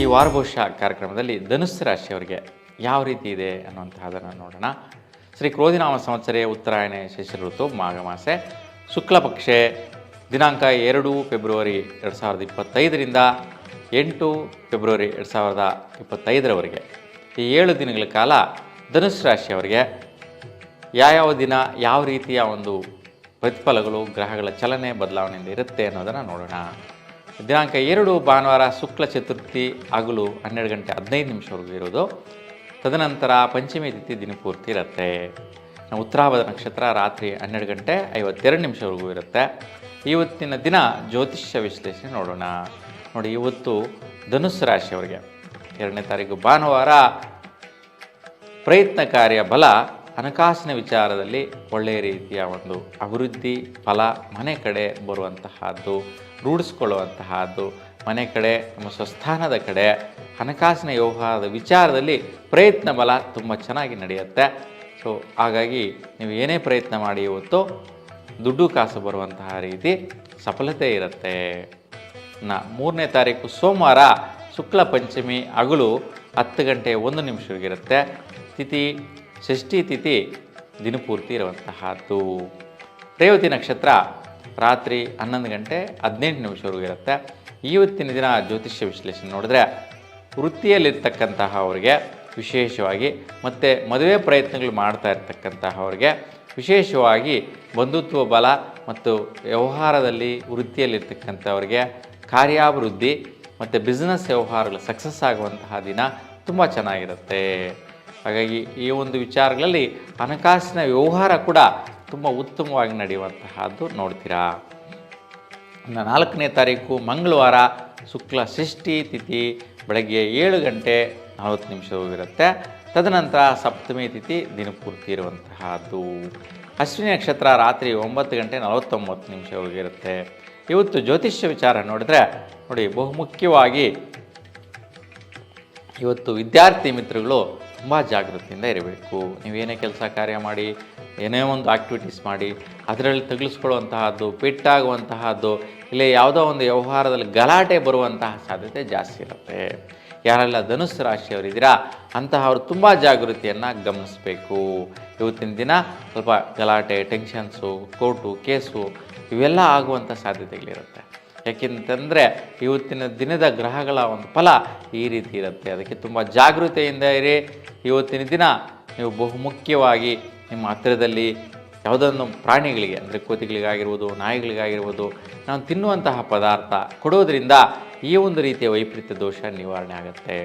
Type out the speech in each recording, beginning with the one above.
ಈ ವಾರಭವಿಷ್ಯ ಕಾರ್ಯಕ್ರಮದಲ್ಲಿ ಧನುಸ್ಸು ರಾಶಿಯವರಿಗೆ ಯಾವ ರೀತಿ ಇದೆ ಅನ್ನುವಂತಹದನ್ನು ನೋಡೋಣ. ಶ್ರೀ ಕ್ರೋಧಿನಾಮ ಸಂವತ್ಸರೇ ಉತ್ತರಾಯಣೆ ಋತು ಮಾಘಮಾಸೆ ಶುಕ್ಲಪಕ್ಷೆ ದಿನಾಂಕ ಎರಡು ಫೆಬ್ರವರಿ ಎರಡು ಸಾವಿರದ ಇಪ್ಪತ್ತೈದರಿಂದ ಎಂಟು ಫೆಬ್ರವರಿ ಎರಡು ಸಾವಿರದ ಇಪ್ಪತ್ತೈದರವರೆಗೆ. ಈ ಏಳು ದಿನಗಳ ಕಾಲ ಧನುಸ್ಸು ರಾಶಿಯವರಿಗೆ ಯಾವ್ಯಾವ ದಿನ ಯಾವ ರೀತಿಯ ಒಂದು ಪ್ರತಿಫಲಗಳು, ಗ್ರಹಗಳ ಚಲನೆ, ಬದಲಾವಣೆಯಿಂದ ಇರುತ್ತೆ ಅನ್ನೋದನ್ನು ನೋಡೋಣ. ದಿನಾಂಕ ಎರಡು ಭಾನುವಾರ ಶುಕ್ಲ ಚತುರ್ಥಿ ಆಗಲು ಹನ್ನೆರಡು ಗಂಟೆ ಹದಿನೈದು ನಿಮಿಷವರೆಗೂ ಇರೋದು. ತದನಂತರ ಪಂಚಮಿ ತಿಥಿ ದಿನಪೂರ್ತಿ ಇರುತ್ತೆ. ಉತ್ತರಾಭದ ನಕ್ಷತ್ರ ರಾತ್ರಿ ಹನ್ನೆರಡು ಗಂಟೆ ಐವತ್ತೆರಡು ನಿಮಿಷವರೆಗೂ ಇರುತ್ತೆ. ಇವತ್ತಿನ ದಿನ ಜ್ಯೋತಿಷ್ಯ ವಿಶ್ಲೇಷಣೆ ನೋಡೋಣ. ನೋಡಿ, ಇವತ್ತು ಧನುಸ್ಸು ರಾಶಿಯವರಿಗೆ ಎರಡನೇ ತಾರೀಕು ಭಾನುವಾರ ಪ್ರಯತ್ನ ಕಾರ್ಯ ಬಲ ಹಣಕಾಸಿನ ವಿಚಾರದಲ್ಲಿ ಒಳ್ಳೆಯ ರೀತಿಯ ಒಂದು ಅಭಿವೃದ್ಧಿ, ಫಲ ಮನೆ ಕಡೆ ಬರುವಂತಹದ್ದು, ರೂಢಿಸ್ಕೊಳ್ಳುವಂತಹದ್ದು, ಮನೆ ಕಡೆ, ನಮ್ಮ ಸ್ವಸ್ಥಾನದ ಕಡೆ ಹಣಕಾಸಿನ ವ್ಯವಹಾರದ ವಿಚಾರದಲ್ಲಿ ಪ್ರಯತ್ನ ಬಲ ತುಂಬ ಚೆನ್ನಾಗಿ ನಡೆಯುತ್ತೆ. ಸೊ ಹಾಗಾಗಿ ನೀವು ಏನೇ ಪ್ರಯತ್ನ ಮಾಡಿ ಇವತ್ತು ದುಡ್ಡು ಕಾಸು ಬರುವಂತಹ ರೀತಿ ಸಫಲತೆ ಇರುತ್ತೆ. ನ ಮೂರನೇ ತಾರೀಕು ಸೋಮವಾರ ಶುಕ್ಲ ಪಂಚಮಿ ಅಗಳು ಹತ್ತು ಗಂಟೆ ಒಂದು ನಿಮಿಷವಾಗಿರುತ್ತೆ. ತಿಥಿ ಷಷ್ಠಿ ತಿಥಿ ದಿನಪೂರ್ತಿ ಇರುವಂತಹದ್ದು. ರೇವತಿ ನಕ್ಷತ್ರ ರಾತ್ರಿ ಹನ್ನೊಂದು ಗಂಟೆ ಹದಿನೆಂಟು ನಿಮಿಷವರೆಗೂ ಇರುತ್ತೆ. ಇವತ್ತಿನ ದಿನ ಜ್ಯೋತಿಷ್ಯ ವಿಶ್ಲೇಷಣೆ ನೋಡಿದ್ರೆ ವೃತ್ತಿಯಲ್ಲಿರ್ತಕ್ಕಂತಹ ಅವರಿಗೆ ವಿಶೇಷವಾಗಿ ಮತ್ತು ಮದುವೆ ಪ್ರಯತ್ನಗಳು ಮಾಡ್ತಾ ಇರ್ತಕ್ಕಂತಹ ಅವರಿಗೆ ವಿಶೇಷವಾಗಿ ಬಂಧುತ್ವ ಬಲ ಮತ್ತು ವ್ಯವಹಾರದಲ್ಲಿ ವೃತ್ತಿಯಲ್ಲಿರ್ತಕ್ಕಂಥವ್ರಿಗೆ ಕಾರ್ಯಾಭಿವೃದ್ಧಿ ಮತ್ತು ಬಿಸ್ನೆಸ್ ವ್ಯವಹಾರಗಳು ಸಕ್ಸಸ್ ಆಗುವಂತಹ ದಿನ ತುಂಬ ಚೆನ್ನಾಗಿರುತ್ತೆ. ಹಾಗಾಗಿ ಈ ಒಂದು ವಿಚಾರಗಳಲ್ಲಿ ಹಣಕಾಸಿನ ವ್ಯವಹಾರ ಕೂಡ ತುಂಬ ಉತ್ತಮವಾಗಿ ನಡೆಯುವಂತಹದ್ದು ನೋಡ್ತೀರಾ. ಇನ್ನು ನಾಲ್ಕನೇ ತಾರೀಕು ಮಂಗಳವಾರ ಶುಕ್ಲ ಷಷ್ಠಿ ತಿಥಿ ಬೆಳಗ್ಗೆ ಏಳು ಗಂಟೆ ನಲವತ್ತು ನಿಮಿಷವಿರುತ್ತೆ ತದನಂತರ ಸಪ್ತಮಿ ತಿಥಿ ದಿನಪೂರ್ತಿ ಇರುವಂತಹದ್ದು. ಅಶ್ವಿನಿ ನಕ್ಷತ್ರ ರಾತ್ರಿ ಒಂಬತ್ತು ಗಂಟೆ ನಲವತ್ತೊಂಬತ್ತು ನಿಮಿಷವರೆಗಿರುತ್ತೆ ಇವತ್ತು ಜ್ಯೋತಿಷ್ಯ ವಿಚಾರ ನೋಡಿದ್ರೆ ನೋಡಿ ಬಹುಮುಖ್ಯವಾಗಿ ಇವತ್ತು ವಿದ್ಯಾರ್ಥಿ ಮಿತ್ರಗಳು ತುಂಬ ಜಾಗೃತಿಯಿಂದ ಇರಬೇಕು. ನೀವೇನೇ ಕೆಲಸ ಕಾರ್ಯ ಮಾಡಿ, ಏನೇ ಒಂದು ಆಕ್ಟಿವಿಟೀಸ್ ಮಾಡಿ, ಅದರಲ್ಲಿ ತಗಲಿಸ್ಕೊಳ್ಳುವಂತಹದ್ದು, ಪಿಟ್ಟಾಗುವಂತಹದ್ದು, ಇಲ್ಲೇ ಯಾವುದೋ ಒಂದು ವ್ಯವಹಾರದಲ್ಲಿ ಗಲಾಟೆ ಬರುವಂತಹ ಸಾಧ್ಯತೆ ಜಾಸ್ತಿ ಇರುತ್ತೆ. ಯಾರೆಲ್ಲ ಧನುಸ್ಸು ರಾಶಿಯವರಿದ್ದೀರಾ ಅಂತಹವರು ತುಂಬ ಜಾಗೃತಿಯನ್ನು ಗಮನಿಸಬೇಕು. ಇವತ್ತಿನ ದಿನ ಸ್ವಲ್ಪ ಗಲಾಟೆ ಟೆನ್ಷನ್ಸು ಕೋರ್ಟು ಕೇಸು ಇವೆಲ್ಲ ಆಗುವಂಥ ಸಾಧ್ಯತೆಗಳಿರುತ್ತೆ. ಯಾಕೆಂತಂದರೆ ಇವತ್ತಿನ ದಿನದ ಗ್ರಹಗಳ ಒಂದು ಫಲ ಈ ರೀತಿ ಇರುತ್ತೆ. ಅದಕ್ಕೆ ತುಂಬ ಜಾಗೃತೆಯಿಂದ ಇರಿ. ಇವತ್ತಿನ ದಿನ ನೀವು ಬಹುಮುಖ್ಯವಾಗಿ ನಿಮ್ಮ ಹತ್ತಿರದಲ್ಲಿ ಯಾವುದೊಂದು ಪ್ರಾಣಿಗಳಿಗೆ, ಅಂದರೆ ಕೋತಿಗಳಿಗಾಗಿರ್ಬೋದು, ನಾಯಿಗಳಿಗಾಗಿರ್ಬೋದು, ನಾವು ತಿನ್ನುವಂತಹ ಪದಾರ್ಥ ಕೊಡೋದ್ರಿಂದ ಈ ಒಂದು ರೀತಿಯ ವೈಪರೀತ್ಯ ದೋಷ ನಿವಾರಣೆ ಆಗುತ್ತೆ.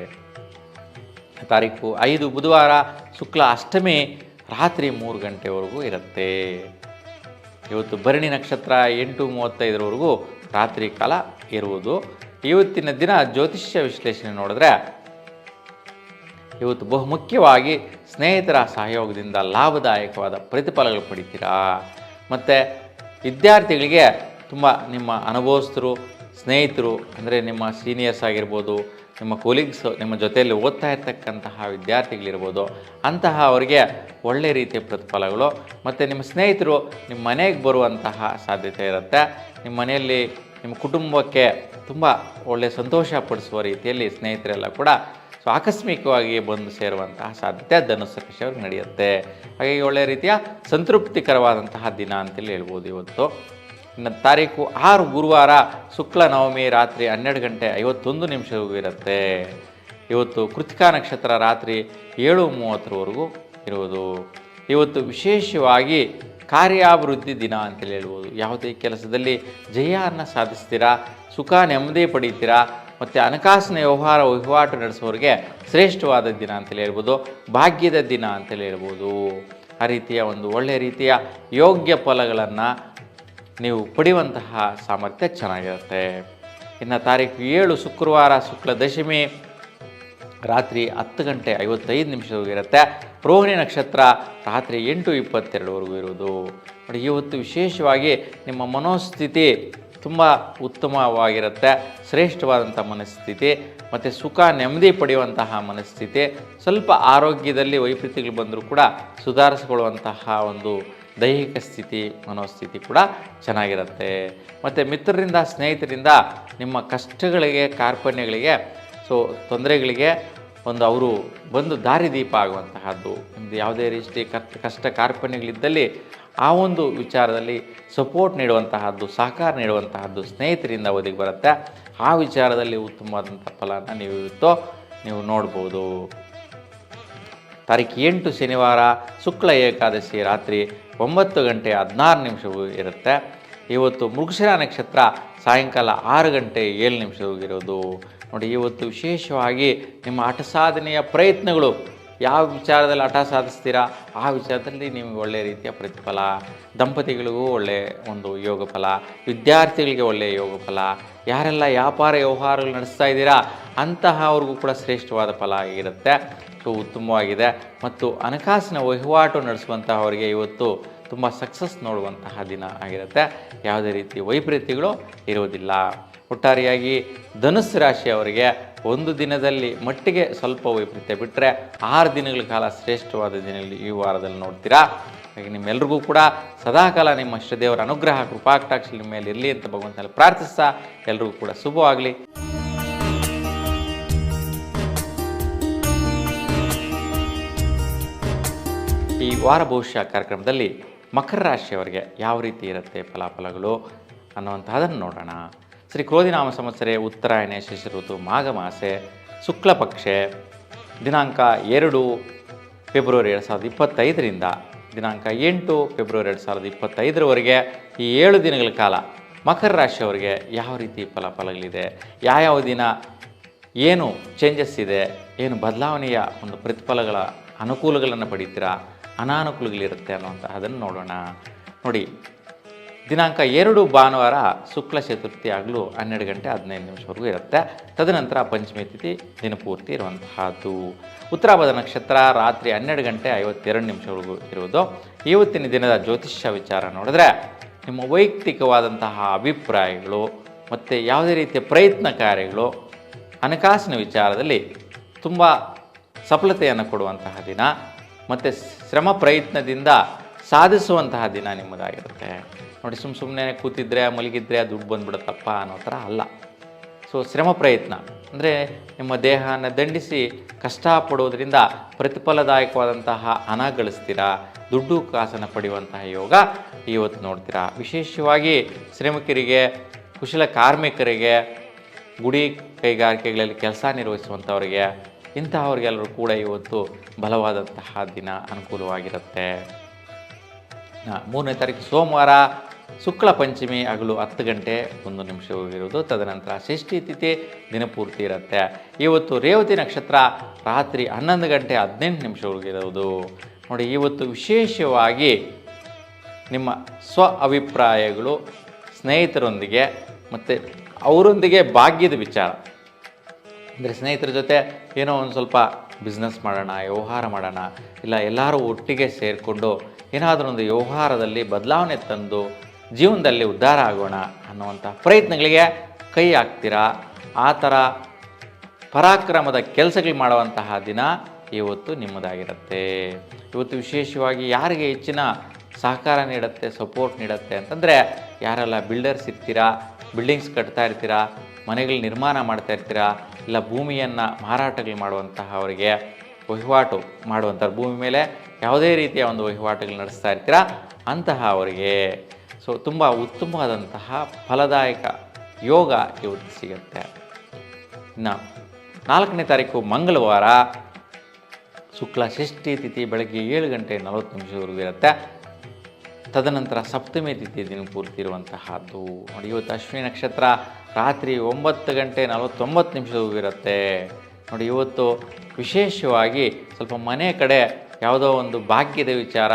ತಾರೀಕು ಐದು ಬುಧವಾರ ಶುಕ್ಲ ಅಷ್ಟಮಿ ರಾತ್ರಿ ಮೂರು ಗಂಟೆವರೆಗೂ ಇರುತ್ತೆ. ಇವತ್ತು ಭರಣಿ ನಕ್ಷತ್ರ ಎಂಟು ಮೂವತ್ತೈದರವರೆಗೂ ರಾತ್ರಿ ಕಾಲ ಇರುವುದು. ಇವತ್ತಿನ ದಿನ ಜ್ಯೋತಿಷ್ಯ ವಿಶ್ಲೇಷಣೆ ನೋಡಿದ್ರೆ ಇವತ್ತು ಬಹುಮುಖ್ಯವಾಗಿ ಸ್ನೇಹಿತರ ಸಹಯೋಗದಿಂದ ಲಾಭದಾಯಕವಾದ ಪ್ರತಿಫಲಗಳು ಪಡಿತೀರಾ? ಮತ್ತು ವಿದ್ಯಾರ್ಥಿಗಳಿಗೆ ತುಂಬ ನಿಮ್ಮ ಅನುಭವಸ್ಥರು, ಸ್ನೇಹಿತರು, ಅಂದರೆ ನಿಮ್ಮ ಸೀನಿಯರ್ಸ್ ಆಗಿರ್ಬೋದು, ನಿಮ್ಮ ಕೊಲೀಗ್ಸ್ ನಿಮ್ಮ ಜೊತೆಯಲ್ಲಿ ಓದ್ತಾ ಇರ್ತಕ್ಕಂತಹ ವಿದ್ಯಾರ್ಥಿಗಳಿರ್ಬೋದು, ಅಂತಹ ಅವರಿಗೆ ಒಳ್ಳೆ ರೀತಿಯ ಪ್ರತಿಫಲಗಳು. ಮತ್ತು ನಿಮ್ಮ ಸ್ನೇಹಿತರು ನಿಮ್ಮ ಮನೆಗೆ ಬರುವಂತಹ ಸಾಧ್ಯತೆ ಇರುತ್ತೆ. ನಿಮ್ಮ ಮನೆಯಲ್ಲಿ ನಿಮ್ಮ ಕುಟುಂಬಕ್ಕೆ ತುಂಬ ಒಳ್ಳೆಯ ಸಂತೋಷ ಪಡಿಸುವ ರೀತಿಯಲ್ಲಿ ಸ್ನೇಹಿತರೆಲ್ಲ ಕೂಡ ಸೊ ಆಕಸ್ಮಿಕವಾಗಿ ಬಂದು ಸೇರುವಂತಹ ಸಾಧ್ಯತೆ ಧನುಸ್ಸು ರಾಶಿಯವ್ರಿಗೆ ನಡೆಯುತ್ತೆ. ಹಾಗಾಗಿ ಒಳ್ಳೆಯ ರೀತಿಯ ಸಂತೃಪ್ತಿಕರವಾದಂತಹ ದಿನ ಅಂತೇಳಿ ಹೇಳ್ಬೋದು ಇವತ್ತು. ಇನ್ನು ತಾರೀಕು ಆರು ಗುರುವಾರ ಶುಕ್ಲ ನವಮಿ ರಾತ್ರಿ ಹನ್ನೆರಡು ಗಂಟೆ ಐವತ್ತೊಂದು ನಿಮಿಷವರೆಗೂ ಇರುತ್ತೆ. ಇವತ್ತು ಕೃತಿಕಾ ನಕ್ಷತ್ರ ರಾತ್ರಿ ಏಳು ಮೂವತ್ತರವರೆಗೂ ಇರುವುದು. ಇವತ್ತು ವಿಶೇಷವಾಗಿ ಕಾರ್ಯಾಭಿವೃದ್ಧಿ ದಿನ ಅಂತೇಳಿ ಹೇಳ್ಬೋದು. ಯಾವುದೇ ಕೆಲಸದಲ್ಲಿ ಜಯವನ್ನು ಸಾಧಿಸ್ತೀರಾ, ಸುಖ ನೆಮ್ಮದಿ ಪಡೀತೀರಾ, ಮತ್ತು ಹಣಕಾಸಿನ ವ್ಯವಹಾರ, ವಹಿವಾಟು ನಡೆಸೋರಿಗೆ ಶ್ರೇಷ್ಠವಾದ ದಿನ ಅಂತೇಳಿ ಹೇಳ್ಬೋದು. ಭಾಗ್ಯದ ದಿನ ಅಂತೇಳಿ ಹೇಳ್ಬೋದು. ಆ ರೀತಿಯ ಒಂದು ಒಳ್ಳೆಯ ರೀತಿಯ ಯೋಗ್ಯ ಫಲಗಳನ್ನು ನೀವು ಪಡೆಯುವಂತಹ ಸಾಮರ್ಥ್ಯ ಚೆನ್ನಾಗಿರುತ್ತೆ. ಇನ್ನು ತಾರೀಕು ಏಳು ಶುಕ್ರವಾರ ಶುಕ್ಲ ದಶಮಿ. ರಾತ್ರಿ ಹತ್ತು ಗಂಟೆ ಐವತ್ತೈದು ನಿಮಿಷವರೆಗೂ ಇರುತ್ತೆ. ರೋಹಿಣಿ ನಕ್ಷತ್ರ ರಾತ್ರಿ ಎಂಟು ಇಪ್ಪತ್ತೆರಡುವರೆಗೂ ಇರೋದು ನೋಡಿ, ಇವತ್ತು ವಿಶೇಷವಾಗಿ ನಿಮ್ಮ ಮನೋಸ್ಥಿತಿ ತುಂಬ ಉತ್ತಮವಾಗಿರುತ್ತೆ. ಶ್ರೇಷ್ಠವಾದಂಥ ಮನಸ್ಥಿತಿ, ಮತ್ತು ಸುಖ, ನೆಮ್ಮದಿ ಪಡೆಯುವಂತಹ ಮನಸ್ಥಿತಿ, ಸ್ವಲ್ಪ ಆರೋಗ್ಯದಲ್ಲಿ ವೈಪರೀತ್ಯಗಳು ಬಂದರೂ ಕೂಡ ಸುಧಾರಿಸಿಕೊಳ್ಳುವಂತಹ ಒಂದು ದೈಹಿಕ ಸ್ಥಿತಿ, ಮನೋಸ್ಥಿತಿ ಕೂಡ ಚೆನ್ನಾಗಿರುತ್ತೆ. ಮತ್ತು ಮಿತ್ರರಿಂದ, ಸ್ನೇಹಿತರಿಂದ ನಿಮ್ಮ ಕಷ್ಟಗಳಿಗೆ, ಕಾರ್ಪಣ್ಯಗಳಿಗೆ ಸೊ ತೊಂದರೆಗಳಿಗೆ ಒಂದು ಅವರು ಬಂದು ದಾರಿದೀಪ ಆಗುವಂತಹದ್ದು ಒಂದು ಯಾವುದೇ ರೀತಿ ಕಷ್ಟ ಕಾರ್ಪಣ್ಯಗಳಿದ್ದಲ್ಲಿ ಆ ಒಂದು ವಿಚಾರದಲ್ಲಿ ಸಪೋರ್ಟ್ ನೀಡುವಂತಹದ್ದು, ಸಹಕಾರ ನೀಡುವಂತಹದ್ದು ಸ್ನೇಹಿತರಿಂದ ಒದಗಿ ಬರುತ್ತೆ. ಆ ವಿಚಾರದಲ್ಲಿ ಉತ್ತಮವಾದಂಥ ಫಲನ ನೀವು ಇವತ್ತು ನೀವು ನೋಡ್ಬೋದು. ತಾರೀಕು ಎಂಟು ಶನಿವಾರ ಶುಕ್ಲ ಏಕಾದಶಿ ರಾತ್ರಿ ಒಂಬತ್ತು ಗಂಟೆ ಹದಿನಾರು ನಿಮಿಷವೂ ಇರುತ್ತೆ. ಇವತ್ತು ಮೃಗಶಿರ ನಕ್ಷತ್ರ ಸಾಯಂಕಾಲ ಆರು ಗಂಟೆ ಏಳು ನಿಮಿಷವಾಗಿರೋದು ನೋಡಿ, ಇವತ್ತು ವಿಶೇಷವಾಗಿ ನಿಮ್ಮ ಹಠ ಸಾಧನೆಯ ಪ್ರಯತ್ನಗಳು ಯಾವ ವಿಚಾರದಲ್ಲಿ ಹಠ ಸಾಧಿಸ್ತೀರಾ? ಆ ವಿಚಾರದಲ್ಲಿ ನಿಮಗೆ ಒಳ್ಳೆಯ ರೀತಿಯ ಪ್ರತಿಫಲ, ದಂಪತಿಗಳಿಗೂ ಒಳ್ಳೆಯ ಒಂದು ಯೋಗ ಫಲ, ವಿದ್ಯಾರ್ಥಿಗಳಿಗೆ ಒಳ್ಳೆಯ ಯೋಗ ಫಲ, ಯಾರೆಲ್ಲ ವ್ಯಾಪಾರ ವ್ಯವಹಾರಗಳು ನಡೆಸ್ತಾ ಇದ್ದೀರಾ ಅಂತಹ ಅವ್ರಿಗೂ ಕೂಡ ಶ್ರೇಷ್ಠವಾದ ಫಲ ಆಗಿರುತ್ತೆ ಸೊ, ಉತ್ತಮವಾಗಿದೆ. ಮತ್ತು ಹಣಕಾಸಿನ ವಹಿವಾಟು ನಡೆಸುವಂತಹವರಿಗೆ ಇವತ್ತು ತುಂಬ ಸಕ್ಸಸ್ ನೋಡುವಂತಹ ದಿನ ಆಗಿರುತ್ತೆ. ಯಾವುದೇ ರೀತಿ ವೈಪರೀತ್ಯಗಳು ಇರುವುದಿಲ್ಲ. ಒಟ್ಟಾರೆಯಾಗಿ ಧನುಸ್ಸು ರಾಶಿಯವರಿಗೆ ಒಂದು ದಿನದಲ್ಲಿ ಮಟ್ಟಿಗೆ ಸ್ವಲ್ಪ ವೈಪರೀತ್ಯ ಬಿಟ್ಟರೆ ಆರು ದಿನಗಳ ಕಾಲ ಶ್ರೇಷ್ಠವಾದ ದಿನಗಳಲ್ಲಿ ಈ ವಾರದಲ್ಲಿ ನೋಡ್ತೀರಾ? ಹಾಗೆ ನಿಮ್ಮೆಲ್ರಿಗೂ ಕೂಡ ಸದಾಕಾಲ ನಿಮ್ಮ ಶ್ರದೇವರ ಅನುಗ್ರಹ ಕೃಪಾಕಟಾಕ್ಷ ನಿಮ್ಮ ಮೇಲೆ ಇರಲಿ ಅಂತ ಭಗವಂತನಲ್ಲಿ ಪ್ರಾರ್ಥಿಸ್ತಾ ಎಲ್ರಿಗೂ ಕೂಡ ಶುಭವಾಗಲಿ. ಈ ವಾರ ಭವಿಷ್ಯ ಕಾರ್ಯಕ್ರಮದಲ್ಲಿ ಮಕರ ರಾಶಿಯವರಿಗೆ ಯಾವ ರೀತಿ ಇರುತ್ತೆ ಫಲಾಫಲಗಳು ಅನ್ನುವಂತಹದನ್ನು ನೋಡೋಣ. ಶ್ರೀ ಕ್ರೋಧಿನಾಮ ಸಂವತ್ಸರೆ ಉತ್ತರಾಯಣ ಋತು ಮಾಘ ಮಾಸೆ ಶುಕ್ಲ ಪಕ್ಷೆ, ದಿನಾಂಕ ಎರಡು ಫೆಬ್ರವರಿ ಎರಡು ಸಾವಿರದ ಇಪ್ಪತ್ತೈದರಿಂದ ದಿನಾಂಕ ಎಂಟು ಫೆಬ್ರವರಿ ಎರಡು ಸಾವಿರದ ಇಪ್ಪತ್ತೈದರವರೆಗೆ ಈ ಏಳು ದಿನಗಳ ಕಾಲ ಮಕರ ರಾಶಿಯವರಿಗೆ ಯಾವ ರೀತಿ ಫಲಾಫಲಗಳಿದೆ? ಯಾವ್ಯಾವ ದಿನ ಏನು ಚೇಂಜಸ್ ಇದೆ? ಏನು ಬದಲಾವಣೆಯ ಒಂದು ಪ್ರತಿಫಲಗಳ ಅನುಕೂಲಗಳನ್ನು ಪಡಿತೀರಾ? ಅನಾನುಕೂಲಗಳಿರುತ್ತೆ ಅನ್ನುವಂತಹದನ್ನು ನೋಡೋಣ. ನೋಡಿ ದಿನಾಂಕ ಎರಡು ಭಾನುವಾರ ಶುಕ್ಲ ಚತುರ್ಥಿ ಆಗಲೂ ಹನ್ನೆರಡು ಗಂಟೆ ಹದಿನೈದು ನಿಮಿಷವರೆಗೂ ಇರುತ್ತೆ. ತದನಂತರ ಪಂಚಮಿ ತಿಥಿ ದಿನಪೂರ್ತಿ ಇರುವಂತಹದ್ದು. ಉತ್ತರಾಭದ ನಕ್ಷತ್ರ ರಾತ್ರಿ ಹನ್ನೆರಡು ಗಂಟೆ ಐವತ್ತೆರಡು ನಿಮಿಷವರೆಗೂ ಇರುವುದು. ಇವತ್ತಿನ ದಿನದ ಜ್ಯೋತಿಷ್ಯ ವಿಚಾರ ನೋಡಿದ್ರೆ ನಿಮ್ಮ ವೈಯಕ್ತಿಕವಾದಂತಹ ಅಭಿಪ್ರಾಯಗಳು ಮತ್ತು ಯಾವುದೇ ರೀತಿಯ ಪ್ರಯತ್ನ ಕಾರ್ಯಗಳು ಹಣಕಾಸಿನ ವಿಚಾರದಲ್ಲಿ ತುಂಬ ಸಫಲತೆಯನ್ನು ಕೊಡುವಂತಹ ದಿನ ಮತ್ತು ಶ್ರಮ ಪ್ರಯತ್ನದಿಂದ ಸಾಧಿಸುವಂತಹ ದಿನ ನಿಮ್ಮದಾಗಿರುತ್ತೆ. ನೋಡಿ ಸುಮ್ಮ ಸುಮ್ಮನೆ ಕೂತಿದ್ರೆ, ಮಲಗಿದ್ರೆ ದುಡ್ಡು ಬಂದ್ಬಿಡುತ್ತಪ್ಪ ಅನ್ನೋ ಥರ ಅಲ್ಲ. ಸೊ ಶ್ರಮ ಪ್ರಯತ್ನ. ಅಂದರೆ ನಿಮ್ಮ ದೇಹನ ದಂಡಿಸಿ ಕಷ್ಟಪಡೋದ್ರಿಂದ ಪ್ರತಿಫಲದಾಯಕವಾದಂತಹ ಹಣ ಗಳಿಸ್ತೀರಾ, ದುಡ್ಡು ಕಾಸನ್ನು ಪಡೆಯುವಂತಹ ಯೋಗ ಇವತ್ತು ನೋಡ್ತೀರಾ. ವಿಶೇಷವಾಗಿ ಶ್ರಮಿಕರಿಗೆ, ಕುಶಲ ಕಾರ್ಮಿಕರಿಗೆ, ಗುಡಿ ಕೈಗಾರಿಕೆಗಳಲ್ಲಿ ಕೆಲಸ ನಿರ್ವಹಿಸುವಂಥವ್ರಿಗೆ, ಇಂತಹವ್ರಿಗೆಲ್ಲರೂ ಕೂಡ ಇವತ್ತು ಬಲವಾದಂತಹ ದಿನ ಅನುಕೂಲವಾಗಿರುತ್ತೆ. ಮೂರನೇ ತಾರೀಕು ಸೋಮವಾರ ಶುಕ್ಲ ಪಂಚಮಿ ಹಗಲು ಹತ್ತು ಗಂಟೆ ಒಂದು ನಿಮಿಷವೂ ಇರುವುದು. ತದನಂತರ ಷಷ್ಠಿ ತಿಥಿ ದಿನಪೂರ್ತಿ ಇರುತ್ತೆ. ಇವತ್ತು ರೇವತಿ ನಕ್ಷತ್ರ ರಾತ್ರಿ ಹನ್ನೊಂದು ಗಂಟೆ ಹದಿನೆಂಟು ನಿಮಿಷವರೆಗೂ ಇರುವುದು. ನೋಡಿ, ಇವತ್ತು ವಿಶೇಷವಾಗಿ ನಿಮ್ಮ ಸ್ವ ಅಭಿಪ್ರಾಯಗಳು, ಸ್ನೇಹಿತರೊಂದಿಗೆ ಮತ್ತು ಅವರೊಂದಿಗೆ ಭಾಗ್ಯದ ವಿಚಾರ. ಅಂದರೆ ಸ್ನೇಹಿತರ ಜೊತೆ ಏನೋ ಒಂದು ಸ್ವಲ್ಪ ಬಿಸ್ನೆಸ್ ಮಾಡೋಣ, ವ್ಯವಹಾರ ಮಾಡೋಣ, ಇಲ್ಲ ಎಲ್ಲರೂ ಒಟ್ಟಿಗೆ ಸೇರಿಕೊಂಡು ಏನಾದರೂ ಒಂದು ವ್ಯವಹಾರದಲ್ಲಿ ಬದಲಾವಣೆ ತಂದು ಜೀವನದಲ್ಲಿ ಉದ್ಧಾರ ಆಗೋಣ ಅನ್ನುವಂಥ ಪ್ರಯತ್ನಗಳಿಗೆ ಕೈ ಹಾಕ್ತೀರಾ? ಆ ಥರ ಪರಾಕ್ರಮದ ಕೆಲಸಗಳು ಮಾಡುವಂತಹ ದಿನ ಇವತ್ತು ನಿಮ್ಮದಾಗಿರುತ್ತೆ. ಇವತ್ತು ವಿಶೇಷವಾಗಿ ಯಾರಿಗೆ ಹೆಚ್ಚಿನ ಸಹಕಾರ ನೀಡುತ್ತೆ ಸಪೋರ್ಟ್ ನೀಡುತ್ತೆ ಅಂತಂದರೆ ಯಾರೆಲ್ಲ ಬಿಲ್ಡರ್ಸ್ ಇರ್ತೀರಾ ಬಿಲ್ಡಿಂಗ್ಸ್ ಕಟ್ತಾ ಇರ್ತೀರಾ, ಮನೆಗಳು ನಿರ್ಮಾಣ ಮಾಡ್ತಾ ಇರ್ತೀರಾ, ಇಲ್ಲ ಭೂಮಿಯನ್ನು ಮಾರಾಟಗಳು ಮಾಡುವಂತಹ ಅವರಿಗೆ ವಹಿವಾಟು ಮಾಡುವಂಥ ಭೂಮಿ ಮೇಲೆ ಯಾವುದೇ ರೀತಿಯ ಒಂದು ವಹಿವಾಟುಗಳು ನಡೆಸ್ತಾ ಇರ್ತೀರಾ, ಅಂತಹ ಅವರಿಗೆ ಸೊ ತುಂಬ ಉತ್ತಮವಾದಂತಹ ಫಲದಾಯಕ ಯೋಗ ಇವತ್ತು ಸಿಗುತ್ತೆ. ಇನ್ನು ನಾಲ್ಕನೇ ತಾರೀಕು ಮಂಗಳವಾರ ಶುಕ್ಲ ಷಷ್ಠಿ ತಿಥಿ ಬೆಳಗ್ಗೆ ಏಳು ಗಂಟೆ ನಲವತ್ತು ನಿಮಿಷವರೆಗೂ ಇರುತ್ತೆ. ತದನಂತರ ಸಪ್ತಮಿ ತಿಥಿ ದಿನ ಪೂರ್ತಿ ಇರುವಂತಹದ್ದು. ನೋಡಿ, ಇವತ್ತು ಅಶ್ವಿನಿ ನಕ್ಷತ್ರ ರಾತ್ರಿ ಒಂಬತ್ತು ಗಂಟೆ ನಲವತ್ತೊಂಬತ್ತು ನಿಮಿಷವರೆಗೂ ಇರುತ್ತೆ. ನೋಡಿ, ಇವತ್ತು ವಿಶೇಷವಾಗಿ ಸ್ವಲ್ಪ ಮನೆ ಕಡೆ ಯಾವುದೋ ಒಂದು ಭಾಗ್ಯದ ವಿಚಾರ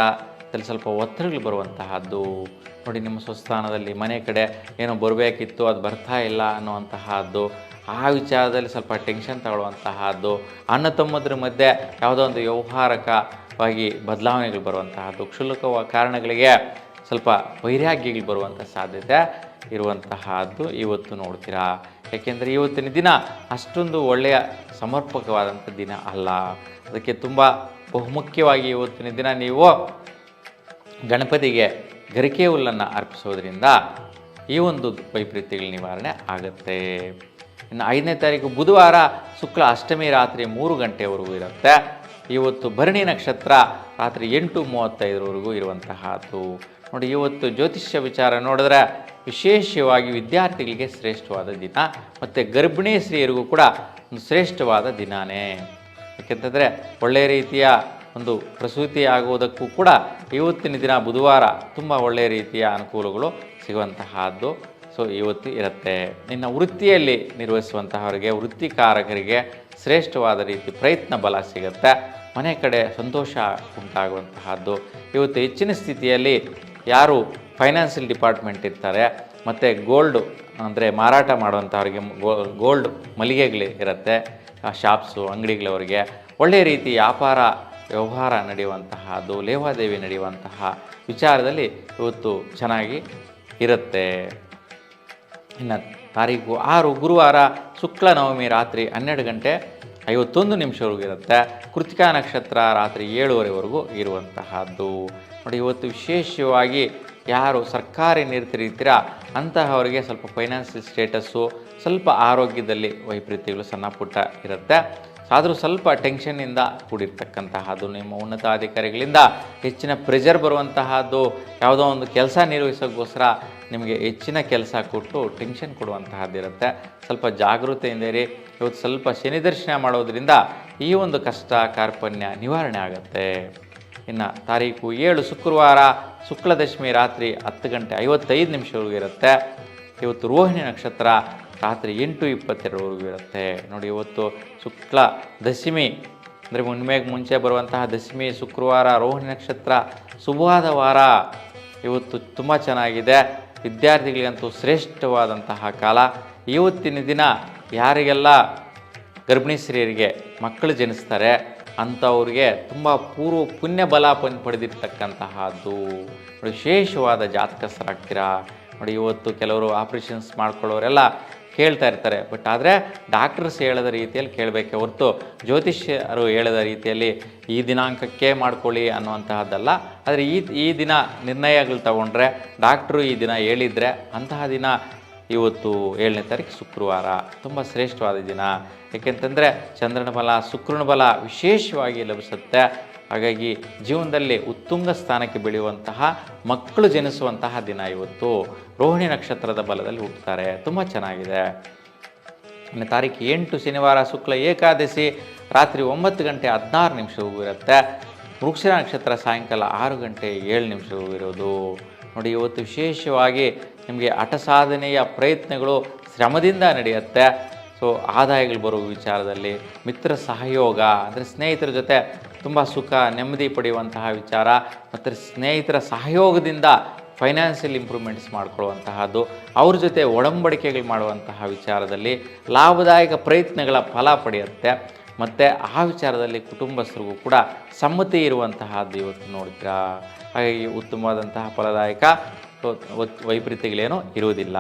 ಸ್ವಲ್ಪ ಒತ್ತಡಗಳು ಬರುವಂತಹದ್ದು. ನೋಡಿ, ನಿಮ್ಮ ಸ್ವಸ್ಥಾನದಲ್ಲಿ ಮನೆ ಕಡೆ ಏನೋ ಬರಬೇಕಿತ್ತು, ಅದು ಬರ್ತಾ ಇಲ್ಲ ಅನ್ನುವಂತಹದ್ದು, ಆ ವಿಚಾರದಲ್ಲಿ ಸ್ವಲ್ಪ ಟೆನ್ಷನ್ ತಗೊಳ್ಳುವಂತಹದ್ದು, ಅಣ್ಣ ತಮ್ಮದ್ರ ಮಧ್ಯೆ ಯಾವುದೋ ಒಂದು ವ್ಯವಹಾರಕವಾಗಿ ಬದಲಾವಣೆಗಳು ಬರುವಂತಹದ್ದು ಕ್ಷುಲ್ಲಕ ಕಾರಣಗಳಿಗೆ ಸ್ವಲ್ಪ ವೈರಾಗ್ಯಗಳು ಬರುವಂಥ ಸಾಧ್ಯತೆ ಇರುವಂತಹದ್ದು ಇವತ್ತು ನೋಡ್ತೀರಾ? ಯಾಕೆಂದರೆ ಇವತ್ತಿನ ದಿನ ಅಷ್ಟೊಂದು ಒಳ್ಳೆಯ ಸಮರ್ಪಕವಾದಂಥ ದಿನ ಅಲ್ಲ. ಅದಕ್ಕೆ ತುಂಬ ಬಹುಮುಖ್ಯವಾಗಿ ಇವತ್ತಿನ ದಿನ ನೀವು ಗಣಪತಿಗೆ ಗರಿಕೆ ಹುಲ್ಲನ್ನು ಅರ್ಪಿಸೋದ್ರಿಂದ ಈ ಒಂದು ವೈಪರೀತ್ಯಗಳ ನಿವಾರಣೆ ಆಗುತ್ತೆ. ಇನ್ನು ಐದನೇ ತಾರೀಕು ಬುಧವಾರ ಶುಕ್ಲ ಅಷ್ಟಮಿ ರಾತ್ರಿ ಮೂರು ಗಂಟೆವರೆಗೂ ಇರುತ್ತೆ. ಇವತ್ತು ಭರಣಿ ನಕ್ಷತ್ರ ರಾತ್ರಿ ಎಂಟು ಮೂವತ್ತೈದರವರೆಗೂ ಇರುವಂತಹದ್ದು. ನೋಡಿ, ಇವತ್ತು ಜ್ಯೋತಿಷ್ಯ ವಿಚಾರ ನೋಡಿದ್ರೆ ವಿಶೇಷವಾಗಿ ವಿದ್ಯಾರ್ಥಿಗಳಿಗೆ ಶ್ರೇಷ್ಠವಾದ ದಿನ ಮತ್ತು ಗರ್ಭಿಣಿ ಸ್ತ್ರೀಯರಿಗೂ ಕೂಡ ಒಂದು ಶ್ರೇಷ್ಠವಾದ ದಿನಾನೇ. ಯಾಕೆಂತಂದರೆ ಒಳ್ಳೆಯ ರೀತಿಯ ಒಂದು ಪ್ರಸೂತಿ ಆಗುವುದಕ್ಕೂ ಕೂಡ ಇವತ್ತಿನ ದಿನ ಬುಧವಾರ ತುಂಬ ಒಳ್ಳೆಯ ರೀತಿಯ ಅನುಕೂಲಗಳು ಸಿಗುವಂತಹದ್ದು. ಸೊ ಇವತ್ತು ಇರುತ್ತೆ. ಇನ್ನು ವೃತ್ತಿಯಲ್ಲಿ ನಿರ್ವಹಿಸುವಂತಹವರಿಗೆ, ವೃತ್ತಿಕಾರಕರಿಗೆ ಶ್ರೇಷ್ಠವಾದ ರೀತಿ ಪ್ರಯತ್ನ ಬಲ ಸಿಗುತ್ತೆ. ಮನೆ ಕಡೆ ಸಂತೋಷ ಉಂಟಾಗುವಂತಹದ್ದು. ಇವತ್ತು ಹೆಚ್ಚಿನ ಸ್ಥಿತಿಯಲ್ಲಿ ಯಾರು ಫೈನಾನ್ಷಿಯಲ್ ಡಿಪಾರ್ಟ್ಮೆಂಟ್ ಇರ್ತಾರೆ, ಮತ್ತು ಗೋಲ್ಡು ಅಂದರೆ ಮಾರಾಟ ಮಾಡುವಂಥವ್ರಿಗೆ ಗೋಲ್ಡ್ ಮಳಿಗೆಗಳು ಇರುತ್ತೆ ಶಾಪ್ಸು, ಅಂಗಡಿಗಳವರಿಗೆ. ಒಳ್ಳೆಯ ರೀತಿ ವ್ಯಾಪಾರ ವ್ಯವಹಾರ ನಡೆಯುವಂತಹದ್ದು ಲೇವಾದೇವಿ ನಡೆಯುವಂತಹ ವಿಚಾರದಲ್ಲಿ ಇವತ್ತು ಚೆನ್ನಾಗಿ ಇರುತ್ತೆ. ಇನ್ನು ತಾರೀಕು ಆರು ಗುರುವಾರ ಶುಕ್ಲ ನವಮಿ ರಾತ್ರಿ ಹನ್ನೆರಡು ಗಂಟೆ ಐವತ್ತೊಂದು ನಿಮಿಷವರೆಗೂ ಇರುತ್ತೆ. ಕೃತಿಕಾ ನಕ್ಷತ್ರ ರಾತ್ರಿ ಏಳುವರೆವರೆಗೂ ಇರುವಂತಹದ್ದು. ನೋಡಿ, ಇವತ್ತು ವಿಶೇಷವಾಗಿ ಯಾರು ಸರ್ಕಾರಿ ನಿರತರಿರ್ತೀರ ಅಂತಹವರಿಗೆ ಸ್ವಲ್ಪ ಫೈನಾನ್ಷಿಯಲ್ ಸ್ಟೇಟಸ್ಸು ಸ್ವಲ್ಪ ಆರೋಗ್ಯದಲ್ಲಿ ವೈಪರೀತ್ಯಗಳು ಸಣ್ಣ ಪುಟ್ಟ ಇರುತ್ತೆ. ಆದರೂ ಸ್ವಲ್ಪ ಟೆನ್ಷನ್ನಿಂದ ಕೂಡಿರ್ತಕ್ಕಂತಹದ್ದು ನಿಮ್ಮ ಉನ್ನತಾಧಿಕಾರಿಗಳಿಂದ ಹೆಚ್ಚಿನ ಪ್ರೆಷರ್ ಬರುವಂತಹದ್ದು ಯಾವುದೋ ಒಂದು ಕೆಲಸ ನಿರ್ವಹಿಸೋಕ್ಕೋಸ್ಕರ ನಿಮಗೆ ಹೆಚ್ಚಿನ ಕೆಲಸ ಕೊಟ್ಟು ಟೆನ್ಷನ್ ಕೊಡುವಂತಹದ್ದಿರುತ್ತೆ ಸ್ವಲ್ಪ ಜಾಗೃತೆಯಿಂದ ಇರಿ. ಇವತ್ತು ಸ್ವಲ್ಪ ಶನಿ ದರ್ಶನ ಮಾಡೋದ್ರಿಂದ ಈ ಒಂದು ಕಷ್ಟ ಕಾರ್ಪಣ್ಯ ನಿವಾರಣೆ ಆಗುತ್ತೆ. ಇನ್ನು ತಾರೀಕು ಏಳು ಶುಕ್ರವಾರ ಶುಕ್ಲದಶಮಿ ರಾತ್ರಿ ಹತ್ತು ಗಂಟೆ ಐವತ್ತೈದು ನಿಮಿಷವರೆಗೂ ಇರುತ್ತೆ. ಇವತ್ತು ರೋಹಿಣಿ ನಕ್ಷತ್ರ ರಾತ್ರಿ ಎಂಟು ಇಪ್ಪತ್ತೆರಡವರೆಗೂ ಇರುತ್ತೆ. ನೋಡಿ, ಇವತ್ತು ಶುಕ್ಲ ದಶಮಿ, ಅಂದರೆ ಹುಣ್ಣಿಮೆಗೆ ಮುಂಚೆ ಬರುವಂತಹ ದಶಮಿ, ಶುಕ್ರವಾರ, ರೋಹಿಣಿ ನಕ್ಷತ್ರ ಶುಭವಾದ ವಾರ ಇವತ್ತು ತುಂಬ ಚೆನ್ನಾಗಿದೆ. ವಿದ್ಯಾರ್ಥಿಗಳಿಗಂತೂ ಶ್ರೇಷ್ಠವಾದಂತಹ ಕಾಲ. ಇವತ್ತಿನ ದಿನ ಯಾರಿಗೆಲ್ಲ ಗರ್ಭಿಣಿ ಸ್ತ್ರೀಯರಿಗೆ ಮಕ್ಕಳು ಜನಿಸ್ತಾರೆ, ಅಂಥವ್ರಿಗೆ ತುಂಬ ಪೂರ್ವ ಪುಣ್ಯ ಬಲ ಪಡೆದಿರ್ತಕ್ಕಂತಹದ್ದು. ವಿಶೇಷವಾದ ಜಾತಕಸ್ಥರಾಗ್ತೀರಾ ನೋಡಿ, ಇವತ್ತು ಕೆಲವರು ಆಪ್ರೇಷನ್ಸ್ ಮಾಡ್ಕೊಳ್ಳೋರೆಲ್ಲ ಕೇಳ್ತಾ ಇರ್ತಾರೆ. ಬಟ್ ಆದರೆ ಡಾಕ್ಟರ್ಸ್ ಹೇಳದ ರೀತಿಯಲ್ಲಿ ಕೇಳಬೇಕೆ ಹೊರತು ಜ್ಯೋತಿಷ್ಯರು ಹೇಳದ ರೀತಿಯಲ್ಲಿ ಈ ದಿನಾಂಕಕ್ಕೆ ಮಾಡ್ಕೊಳ್ಳಿ ಅನ್ನುವಂತಹದ್ದಲ್ಲ. ಆದರೆ ಈ ಈ ದಿನ ನಿರ್ಣಯಗಳು ತಗೊಂಡ್ರೆ ಡಾಕ್ಟ್ರು ಈ ದಿನ ಹೇಳಿದರೆ ಅಂತಹ ದಿನ ಇವತ್ತು ಏಳನೇ ತಾರೀಕು ಶುಕ್ರವಾರ. ತುಂಬ ಶ್ರೇಷ್ಠವಾದ ದಿನ. ಏಕೆಂತಂದರೆ ಚಂದ್ರನ ಬಲ, ಶುಕ್ರನ ಬಲ ವಿಶೇಷವಾಗಿ ಲಭಿಸುತ್ತೆ. ಹಾಗಾಗಿ ಜೀವನದಲ್ಲಿ ಉತ್ತುಂಗ ಸ್ಥಾನಕ್ಕೆ ಬೆಳೆಯುವಂತಹ, ಮಕ್ಕಳು ಜನಿಸುವಂತಹ ದಿನ ಇವತ್ತು. ರೋಹಿಣಿ ನಕ್ಷತ್ರದ ಬಲದಲ್ಲಿ ಹುಟ್ಟುತ್ತಾರೆ. ತುಂಬ ಚೆನ್ನಾಗಿದೆ. ಇನ್ನು ತಾರೀಕು ಎಂಟು, ಶನಿವಾರ, ಶುಕ್ಲ, ಏಕಾದಶಿ, ರಾತ್ರಿ ಒಂಬತ್ತು ಗಂಟೆ ಹದಿನಾರು ನಿಮಿಷವೂ ಇರುತ್ತೆ. ವೃಕ್ಷ ನಕ್ಷತ್ರ ಸಾಯಂಕಾಲ ಆರು ಗಂಟೆ ಏಳು ನಿಮಿಷವೂ ಇರೋದು. ನೋಡಿ, ಇವತ್ತು ವಿಶೇಷವಾಗಿ ನಿಮಗೆ ಹಠ ಸಾಧನೆಯ ಪ್ರಯತ್ನಗಳು ಶ್ರಮದಿಂದ ನಡೆಯುತ್ತೆ. ಸೊ, ಆದಾಯಗಳು ಬರುವ ವಿಚಾರದಲ್ಲಿ, ಮಿತ್ರ ಸಹಯೋಗ, ಅಂದರೆ ಸ್ನೇಹಿತರ ಜೊತೆ ತುಂಬ ಸುಖ, ನೆಮ್ಮದಿ ಪಡೆಯುವಂತಹ ವಿಚಾರ ಮತ್ತು ಸ್ನೇಹಿತರ ಸಹಯೋಗದಿಂದ ಫೈನಾನ್ಷಿಯಲ್ ಇಂಪ್ರೂವ್ಮೆಂಟ್ಸ್ ಮಾಡಿಕೊಳ್ಳುವಂತಹದ್ದು, ಅವ್ರ ಜೊತೆ ಒಡಂಬಡಿಕೆಗಳು ಮಾಡುವಂತಹ ವಿಚಾರದಲ್ಲಿ ಲಾಭದಾಯಕ ಪ್ರಯತ್ನಗಳ ಫಲ ಪಡೆಯುತ್ತೆ. ಮತ್ತು ಆ ವಿಚಾರದಲ್ಲಿ ಕುಟುಂಬಸ್ಥರಿಗೂ ಕೂಡ ಸಮ್ಮತಿ ಇರುವಂತಹದ್ದು ಇವತ್ತು ನೋಡಿದ್ರಾ. ಹಾಗಾಗಿ ಉತ್ತಮವಾದಂತಹ ಫಲದಾಯಕ ವೈಪರೀತ್ಯಗಳೇನೂ ಇರುವುದಿಲ್ಲ.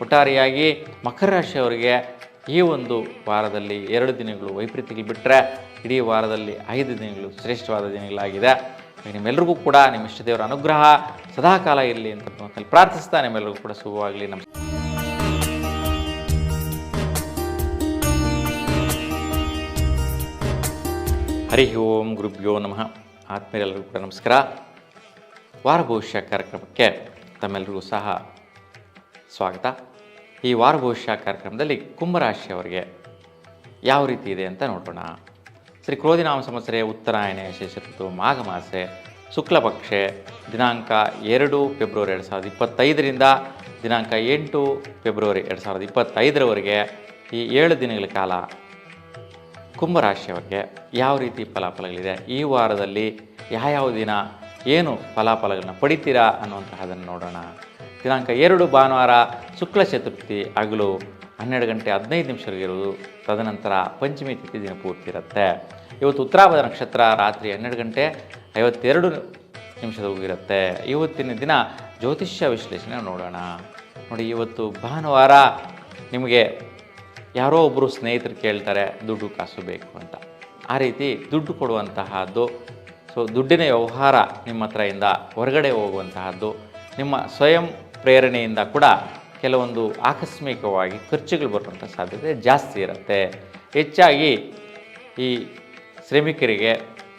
ಒಟ್ಟಾರೆಯಾಗಿ ಮಕರ ರಾಶಿಯವರಿಗೆ ಈ ಒಂದು ವಾರದಲ್ಲಿ ಎರಡು ದಿನಗಳು ವೈಪರೀತ್ಯಗಳು ಬಿಟ್ಟರೆ ಇಡೀ ವಾರದಲ್ಲಿ ಐದು ದಿನಗಳು ಶ್ರೇಷ್ಠವಾದ ದಿನಗಳಾಗಿದೆ. ನಿಮ್ಮೆಲ್ಲರಿಗೂ ಕೂಡ ನಿಮ್ಮ ಇಷ್ಟ ದೇವರ ಅನುಗ್ರಹ ಸದಾಕಾಲ ಇರಲಿ ಅಂತ ಪ್ರಾರ್ಥಿಸ್ತಾ ನಿಮ್ಮೆಲ್ಲರಿಗೂ ಕೂಡ ಶುಭವಾಗಲಿ. ನಮಸ್ಕಾರ ಹರಿ ಓಂ ಗುರುಭ್ಯೋ ನಮಃ. ಆತ್ಮೀಯರೆಲ್ಲರಿಗೂ ಕೂಡ ನಮಸ್ಕಾರ. ವಾರ ಭವಿಷ್ಯ ಕಾರ್ಯಕ್ರಮಕ್ಕೆ ತಮ್ಮೆಲ್ಲರಿಗೂ ಸಹ ಸ್ವಾಗತ. ಈ ವಾರ ಭವಿಷ್ಯ ಕಾರ್ಯಕ್ರಮದಲ್ಲಿ ಕುಂಭರಾಶಿಯವರಿಗೆ ಯಾವ ರೀತಿ ಇದೆ ಅಂತ ನೋಡೋಣ. ಶ್ರೀ ಕ್ರೋಧಿನಾಮ ಸಂವತ್ಸರೆ, ಉತ್ತರಾಯಣೆ ಶೇಷ ಋತು, ಮಾಘ ಮಾಸೆ, ಶುಕ್ಲ ಪಕ್ಷೆ, ದಿನಾಂಕ ಎರಡು ಫೆಬ್ರವರಿ ಎರಡು ಸಾವಿರದ ಇಪ್ಪತ್ತೈದರಿಂದ ದಿನಾಂಕ ಎಂಟು ಫೆಬ್ರವರಿ ಎರಡು ಸಾವಿರದ ಇಪ್ಪತ್ತೈದರವರೆಗೆ ಈ ಏಳು ದಿನಗಳ ಕಾಲ ಕುಂಭರಾಶಿಯವರಿಗೆ ಯಾವ ರೀತಿ ಫಲಾಫಲಗಳಿದೆ, ಈ ವಾರದಲ್ಲಿ ಯಾವ ಯಾವ ದಿನ ಏನು ಫಲಾಫಲಗಳನ್ನ ಪಡಿತೀರಾ ಅನ್ನುವಂತಹದನ್ನು ನೋಡೋಣ. ದಿನಾಂಕ ಎರಡು ಭಾನುವಾರ ಶುಕ್ಲ ಚತುರ್ಥಿ ಹಗಲು ಹನ್ನೆರಡು ಗಂಟೆ ಹದಿನೈದು ನಿಮಿಷಗಳಿರೋದು ತದನಂತರ ಪಂಚಮಿ ತಿಥಿ ದಿನ ಪೂರ್ತಿ ಇರುತ್ತೆ. ಇವತ್ತು ಉತ್ತರಾಭದ ನಕ್ಷತ್ರ ರಾತ್ರಿ ಹನ್ನೆರಡು ಗಂಟೆ ಐವತ್ತೆರಡು ನಿಮಿಷದವರೆಗೂ ಇರುತ್ತೆ. ಇವತ್ತಿನ ದಿನ ಜ್ಯೋತಿಷ್ಯ ವಿಶ್ಲೇಷಣೆ ನೋಡೋಣ. ನೋಡಿ, ಇವತ್ತು ಭಾನುವಾರ ನಿಮಗೆ ಯಾರೋ ಒಬ್ಬರು ಸ್ನೇಹಿತರು ಕೇಳ್ತಾರೆ, ದುಡ್ಡು ಕಾಸು ಬೇಕು ಅಂತ. ಆ ರೀತಿ ದುಡ್ಡು ಕೊಡುವಂತಹದ್ದು, ಸೊ ದುಡ್ಡಿನ ವ್ಯವಹಾರ ನಿಮ್ಮ ಹತ್ರ ಇಂದ ಹೊರಗಡೆ ಹೋಗುವಂತಹದ್ದು, ನಿಮ್ಮ ಸ್ವಯಂ ಪ್ರೇರಣೆಯಿಂದ ಕೂಡ ಕೆಲವೊಂದು ಆಕಸ್ಮಿಕವಾಗಿ ಖರ್ಚುಗಳು ಬರುವಂಥ ಸಾಧ್ಯತೆ ಜಾಸ್ತಿ ಇರುತ್ತೆ. ಹೆಚ್ಚಾಗಿ ಈ ಶ್ರಮಿಕರಿಗೆ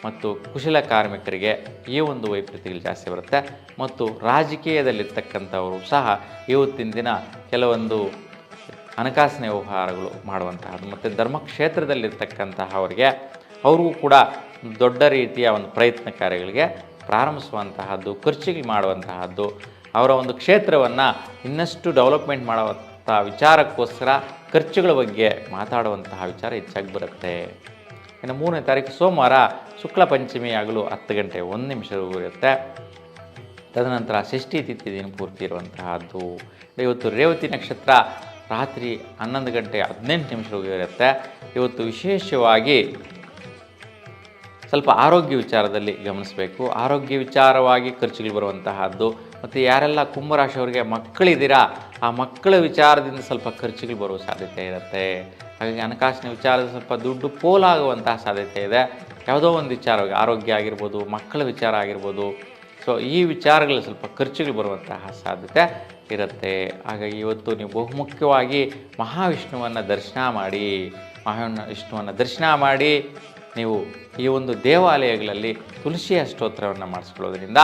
ಮತ್ತು ಕುಶಲ ಕಾರ್ಮಿಕರಿಗೆ ಈ ಒಂದು ವೈಪರೀತ್ಯಗಳು ಜಾಸ್ತಿ ಬರುತ್ತೆ. ಮತ್ತು ರಾಜಕೀಯದಲ್ಲಿರ್ತಕ್ಕಂಥವರು ಸಹ ಇವತ್ತಿನ ದಿನ ಕೆಲವೊಂದು ಹಣಕಾಸಿನ ವ್ಯವಹಾರಗಳು ಮಾಡುವಂತಹದ್ದು ಮತ್ತು ಧರ್ಮಕ್ಷೇತ್ರದಲ್ಲಿರ್ತಕ್ಕಂತಹ ಅವರಿಗೆ ಅವ್ರಿಗೂ ಕೂಡ ದೊಡ್ಡ ರೀತಿಯ ಒಂದು ಪ್ರಯತ್ನ ಕಾರ್ಯಗಳಿಗೆ ಪ್ರಾರಂಭಿಸುವಂತಹದ್ದು, ಖರ್ಚುಗಳು ಮಾಡುವಂತಹದ್ದು ಅವರ ಒಂದು ಕ್ಷೇತ್ರವನ್ನು ಇನ್ನಷ್ಟು ಡೆವಲಪ್ಮೆಂಟ್ ಮಾಡುವಂಥ ವಿಚಾರಕ್ಕೋಸ್ಕರ ಖರ್ಚುಗಳ ಬಗ್ಗೆ ಮಾತಾಡುವಂತಹ ವಿಚಾರ ಹೆಚ್ಚಾಗಿ ಬರುತ್ತೆ. ಇನ್ನು ಮೂರನೇ ತಾರೀಕು ಸೋಮವಾರ ಶುಕ್ಲ ಪಂಚಮಿ ಆಗಲು ಹತ್ತು ಗಂಟೆ ಒಂದು ನಿಮಿಷವರೆಗೂ ಇರುತ್ತೆ. ತದನಂತರ ಷಷ್ಠಿ ತಿಥಿ ದಿನ ಪೂರ್ತಿ ಇರುವಂತಹದ್ದು. ಇವತ್ತು ರೇವತಿ ನಕ್ಷತ್ರ ರಾತ್ರಿ ಹನ್ನೊಂದು ಗಂಟೆ ಹದಿನೆಂಟು ನಿಮಿಷವರೆಗೂ ಇರುತ್ತೆ. ಇವತ್ತು ವಿಶೇಷವಾಗಿ ಸ್ವಲ್ಪ ಆರೋಗ್ಯ ವಿಚಾರದಲ್ಲಿ ಗಮನಿಸಬೇಕು. ಆರೋಗ್ಯ ವಿಚಾರವಾಗಿ ಖರ್ಚುಗಳು ಬರುವಂತಹದ್ದು. ಮತ್ತು ಯಾರೆಲ್ಲ ಕುಂಭರಾಶಿಯವರಿಗೆ ಮಕ್ಕಳಿದ್ದೀರಾ, ಆ ಮಕ್ಕಳ ವಿಚಾರದಿಂದ ಸ್ವಲ್ಪ ಖರ್ಚುಗಳು ಬರುವ ಸಾಧ್ಯತೆ ಇರುತ್ತೆ. ಹಾಗಾಗಿ ಹಣಕಾಸಿನ ವಿಚಾರದ ಸ್ವಲ್ಪ ದುಡ್ಡು ಪೋಲಾಗುವಂತಹ ಸಾಧ್ಯತೆ ಇದೆ. ಯಾವುದೋ ಒಂದು ವಿಚಾರ, ಆರೋಗ್ಯ ಆಗಿರ್ಬೋದು, ಮಕ್ಕಳ ವಿಚಾರ ಆಗಿರ್ಬೋದು, ಸೊ ಈ ವಿಚಾರಗಳಲ್ಲಿ ಸ್ವಲ್ಪ ಖರ್ಚುಗಳು ಬರುವಂತಹ ಸಾಧ್ಯತೆ ಇರುತ್ತೆ. ಹಾಗಾಗಿ ಇವತ್ತು ನೀವು ಬಹುಮುಖ್ಯವಾಗಿ ಮಹಾವಿಷ್ಣುವನ್ನು ದರ್ಶನ ಮಾಡಿ ಮಹಾ ವಿಷ್ಣುವನ್ನು ದರ್ಶನ ಮಾಡಿ, ನೀವು ಈ ಒಂದು ದೇವಾಲಯಗಳಲ್ಲಿ ತುಳಸಿಯ ಸ್ತೋತ್ರವನ್ನು ಮಾಡಿಸ್ಕೊಳ್ಳೋದ್ರಿಂದ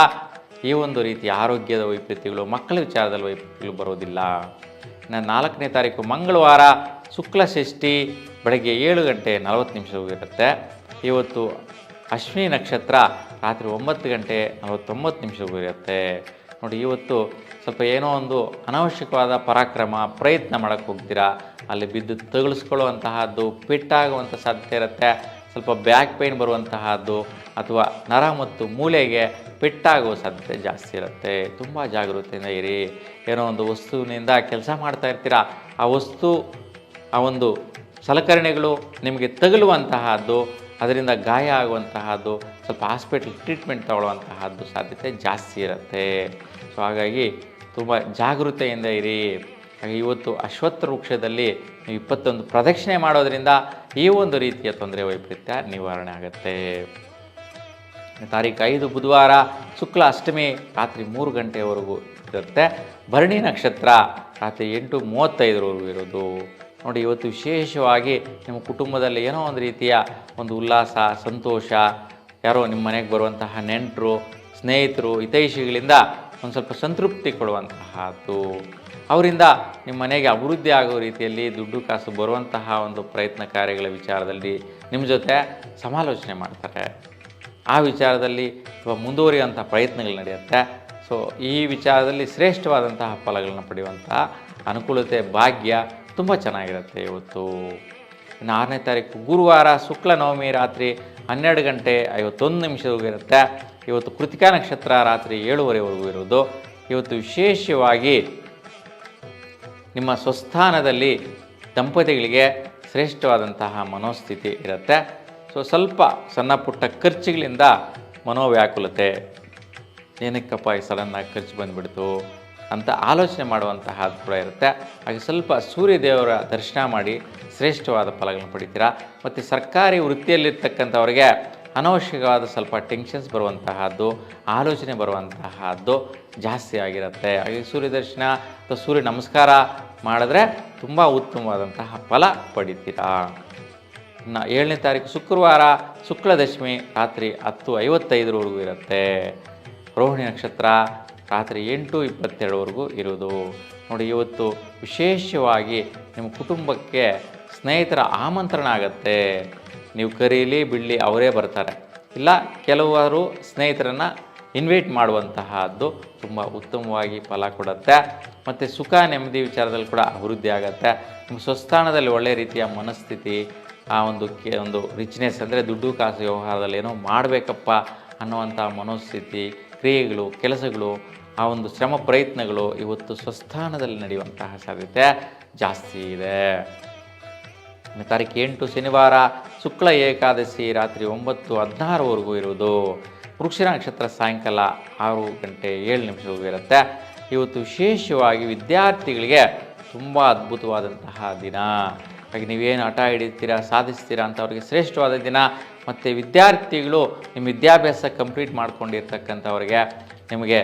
ಈ ಒಂದು ರೀತಿಯ ಆರೋಗ್ಯದ ವೈಪರೀತ್ಯಗಳು, ಮಕ್ಕಳ ವಿಚಾರದಲ್ಲಿ ವೈಪರೀತ್ಯಗಳು ಬರೋದಿಲ್ಲ. ನಾಲ್ಕನೇ ತಾರೀಕು ಮಂಗಳವಾರ ಶುಕ್ಲ ಷಷ್ಠಿ ಬೆಳಗ್ಗೆ ಏಳು ಗಂಟೆ ನಲವತ್ತು ನಿಮಿಷವಾಗಿರುತ್ತೆ ಇರುತ್ತೆ ಇವತ್ತು ಅಶ್ವಿನಿ ನಕ್ಷತ್ರ ರಾತ್ರಿ ಒಂಬತ್ತು ಗಂಟೆ ನಲವತ್ತೊಂಬತ್ತು ನಿಮಿಷವೂ ಇರುತ್ತೆ ನೋಡಿ, ಇವತ್ತು ಸ್ವಲ್ಪ ಏನೋ ಒಂದು ಅನವಶ್ಯಕವಾದ ಪರಾಕ್ರಮ, ಪ್ರಯತ್ನ ಮಾಡೋಕ್ಕೆ ಹೋಗ್ತೀರಾ? ಅಲ್ಲಿ ಬಿದ್ದು ತಗುಲಿಸ್ಕೊಳ್ಳುವಂತಹದ್ದು ಪಿಟ್ಟಾಗುವಂಥ ಸಾಧ್ಯತೆ ಇರುತ್ತೆ. ಸ್ವಲ್ಪ ಬ್ಯಾಕ್ ಪೇಯ್ನ್ ಬರುವಂತಹದ್ದು ಅಥವಾ ನರ ಮತ್ತು ಮೂಳೆಗೆ ಪೆಟ್ಟಾಗುವ ಸಾಧ್ಯತೆ ಜಾಸ್ತಿ ಇರುತ್ತೆ. ತುಂಬ ಜಾಗೃತಿಯಿಂದ ಇರಿ. ಏನೋ ಒಂದು ವಸ್ತುವಿನಿಂದ ಕೆಲಸ ಮಾಡ್ತಾ ಇರ್ತೀರ? ಆ ವಸ್ತು, ಆ ಒಂದು ಸಲಕರಣೆಗಳು ನಿಮಗೆ ತಗಲುವಂತಹದ್ದು, ಅದರಿಂದ ಗಾಯ ಆಗುವಂತಹದ್ದು, ಸ್ವಲ್ಪ ಹಾಸ್ಪಿಟ್ಲ್ ಟ್ರೀಟ್ಮೆಂಟ್ ತಗೊಳ್ಳುವಂತಹದ್ದು ಸಾಧ್ಯತೆ ಜಾಸ್ತಿ ಇರುತ್ತೆ. ಸೊ ಹಾಗಾಗಿ ತುಂಬ ಜಾಗೃತೆಯಿಂದ ಇರಿ. ಹಾಗೆ ಇವತ್ತು ಅಶ್ವತ್ಥ ವೃಕ್ಷದಲ್ಲಿ ಇಪ್ಪತ್ತೊಂದು ಪ್ರದಕ್ಷಿಣೆ ಮಾಡೋದರಿಂದ ಈ ಒಂದು ರೀತಿಯ ತೊಂದರೆ ವೈಪರೀತ್ಯ ನಿವಾರಣೆ ಆಗುತ್ತೆ. ತಾರೀಕು ಐದು ಬುಧವಾರ ಶುಕ್ಲ ಅಷ್ಟಮಿ ರಾತ್ರಿ ಮೂರು ಗಂಟೆವರೆಗೂ ಇರುತ್ತೆ. ಭರಣಿ ನಕ್ಷತ್ರ ರಾತ್ರಿ ಎಂಟು ಮೂವತ್ತೈದರವರೆಗೂ ಇರೋದು. ನೋಡಿ, ಇವತ್ತು ವಿಶೇಷವಾಗಿ ನಿಮ್ಮ ಕುಟುಂಬದಲ್ಲಿ ಏನೋ ಒಂದು ರೀತಿಯ ಒಂದು ಉಲ್ಲಾಸ, ಸಂತೋಷ, ಯಾರೋ ನಿಮ್ಮ ಮನೆಗೆ ಬರುವಂತಹ ನೆಂಟರು, ಸ್ನೇಹಿತರು, ಹಿತೈಷಿಗಳಿಂದ ಒಂದು ಸ್ವಲ್ಪ ಸಂತೃಪ್ತಿ ಕೊಡುವಂತಹದ್ದು ಅವರಿಂದ ನಿಮ್ಮ ಮನೆಗೆ ಅಭಿವೃದ್ಧಿ ಆಗೋ ರೀತಿಯಲ್ಲಿ ದುಡ್ಡು ಕಾಸು ಬರುವಂತಹ ಒಂದು ಪ್ರಯತ್ನ ಕಾರ್ಯಗಳ ವಿಚಾರದಲ್ಲಿ ನಿಮ್ಮ ಜೊತೆ ಸಮಾಲೋಚನೆ ಮಾಡ್ತಾರೆ. ಆ ವಿಚಾರದಲ್ಲಿ ಅಥವಾ ಮುಂದುವರಿಯುವಂಥ ಪ್ರಯತ್ನಗಳು ನಡೆಯುತ್ತೆ. ಸೊ ಈ ವಿಚಾರದಲ್ಲಿ ಶ್ರೇಷ್ಠವಾದಂತಹ ಫಲಗಳನ್ನು ಪಡೆಯುವಂಥ ಅನುಕೂಲತೆ, ಭಾಗ್ಯ ತುಂಬ ಚೆನ್ನಾಗಿರುತ್ತೆ ಇವತ್ತು. ಇನ್ನು ಆರನೇ ತಾರೀಕು ಗುರುವಾರ ಶುಕ್ಲ ನವಮಿ ರಾತ್ರಿ ಹನ್ನೆರಡು ಗಂಟೆ ಐವತ್ತೊಂದು ನಿಮಿಷವಾಗಿರುತ್ತೆ ಇವತ್ತು ಕೃತಿಕಾ ನಕ್ಷತ್ರ ರಾತ್ರಿ ಏಳುವರೆವರೆಗೂ ಇರೋದು ಇವತ್ತು ವಿಶೇಷವಾಗಿ ನಿಮ್ಮ ಸ್ವಸ್ಥಾನದಲ್ಲಿ ದಂಪತಿಗಳಿಗೆ ಶ್ರೇಷ್ಠವಾದಂತಹ ಮನೋಸ್ಥಿತಿ ಇರುತ್ತೆ. ಸೊ ಸ್ವಲ್ಪ ಸಣ್ಣ ಪುಟ್ಟ ಖರ್ಚುಗಳಿಂದ ಮನೋವ್ಯಾಕುಲತೆ, ಏನಕ್ಕಪ್ಪ ಈ ಸಡನ್ನಾಗಿ ಖರ್ಚು ಬಂದುಬಿಡ್ತು ಅಂತ ಆಲೋಚನೆ ಮಾಡುವಂತಹ ಕೂಡ ಇರುತ್ತೆ. ಹಾಗೆ ಸ್ವಲ್ಪ ಸೂರ್ಯ ದೇವರ ದರ್ಶನ ಮಾಡಿ ಶ್ರೇಷ್ಠವಾದ ಫಲಗಳನ್ನು ಪಡಿತೀರಾ. ಮತ್ತು ಸರ್ಕಾರಿ ವೃತ್ತಿಯಲ್ಲಿರ್ತಕ್ಕಂಥವ್ರಿಗೆ ಅನವಶ್ಯಕವಾದ ಸ್ವಲ್ಪ ಟೆನ್ಷನ್ಸ್ ಬರುವಂತಹದ್ದು, ಆಲೋಚನೆ ಬರುವಂತಹದ್ದು ಜಾಸ್ತಿ ಆಗಿರುತ್ತೆ. ಹಾಗೆ ಸೂರ್ಯ ದರ್ಶನ ಅಥವಾ ಸೂರ್ಯ ನಮಸ್ಕಾರ ಮಾಡಿದ್ರೆ ತುಂಬ ಉತ್ತಮವಾದಂತಹ ಫಲ ಪಡಿತೀರಾ? ಇನ್ನು ಏಳನೇ ತಾರೀಕು ಶುಕ್ರವಾರ, ಶುಕ್ಲದಶಮಿ ರಾತ್ರಿ ಹತ್ತು ಐವತ್ತೈದರವರೆಗೂ ಇರುತ್ತೆ. ರೋಹಿಣಿ ನಕ್ಷತ್ರ ರಾತ್ರಿ ಎಂಟು ಇಪ್ಪತ್ತೆರಡವರೆಗೂ ಇರೋದು ನೋಡಿ, ಇವತ್ತು ವಿಶೇಷವಾಗಿ ನಿಮ್ಮ ಕುಟುಂಬಕ್ಕೆ ಸ್ನೇಹಿತರ ಆಮಂತ್ರಣ ಆಗತ್ತೆ. ನೀವು ಕರೀಲಿ, ಬಿಡಲಿ ಅವರೇ ಬರ್ತಾರೆ. ಇಲ್ಲ, ಕೆಲವರು ಸ್ನೇಹಿತರನ್ನು ಇನ್ವೈಟ್ ಮಾಡುವಂತಹದ್ದು ತುಂಬ ಉತ್ತಮವಾಗಿ ಫಲ ಕೊಡುತ್ತೆ. ಮತ್ತು ಸುಖ ನೆಮ್ಮದಿ ವಿಚಾರದಲ್ಲಿ ಕೂಡ ಅಭಿವೃದ್ಧಿ ಆಗುತ್ತೆ. ನಿಮ್ಮ ಸ್ವಸ್ಥಾನದಲ್ಲಿ ಒಳ್ಳೆಯ ರೀತಿಯ ಮನಸ್ಥಿತಿ, ಆ ಒಂದು ಕೆ, ಒಂದು ರಿಚ್ನೆಸ್ ಅಂದರೆ ದುಡ್ಡು, ಕಾಸು, ವ್ಯವಹಾರದಲ್ಲಿ ಏನೋ ಮಾಡಬೇಕಪ್ಪ ಅನ್ನುವಂಥ ಮನೋಸ್ಥಿತಿ, ಕ್ರಿಯೆಗಳು, ಕೆಲಸಗಳು, ಆ ಒಂದು ಶ್ರಮ ಪ್ರಯತ್ನಗಳು ಇವತ್ತು ಸ್ವಸ್ಥಾನದಲ್ಲಿ ನಡೆಯುವಂತಹ ಸಾಧ್ಯತೆ ಜಾಸ್ತಿ ಇದೆ. ತಾರೀಕು ಎಂಟು ಶನಿವಾರ ಶುಕ್ಲ ಏಕಾದಶಿ ರಾತ್ರಿ ಒಂಬತ್ತು ಹದಿನಾರುವರೆಗೂ ಇರುವುದು ವೃಕ್ಷರ ನಕ್ಷತ್ರ ಸಾಯಂಕಾಲ ಆರು ಗಂಟೆ ಏಳು ನಿಮಿಷವರೆಗೂ ಇರುತ್ತೆ. ಇವತ್ತು ವಿಶೇಷವಾಗಿ ವಿದ್ಯಾರ್ಥಿಗಳಿಗೆ ತುಂಬ ಅದ್ಭುತವಾದಂತಹ ದಿನ. ಹಾಗೆ ನೀವೇನು ಹಠ ಹಿಡಿತೀರಾ ಸಾಧಿಸ್ತೀರಾ ಅಂತ ಅವರಿಗೆ ಶ್ರೇಷ್ಠವಾದ ದಿನ. ಮತ್ತು ವಿದ್ಯಾರ್ಥಿಗಳು ನಿಮ್ಮ ವಿದ್ಯಾಭ್ಯಾಸ ಕಂಪ್ಲೀಟ್ ಮಾಡ್ಕೊಂಡಿರ್ತಕ್ಕಂಥವ್ರಿಗೆ ನಿಮಗೆ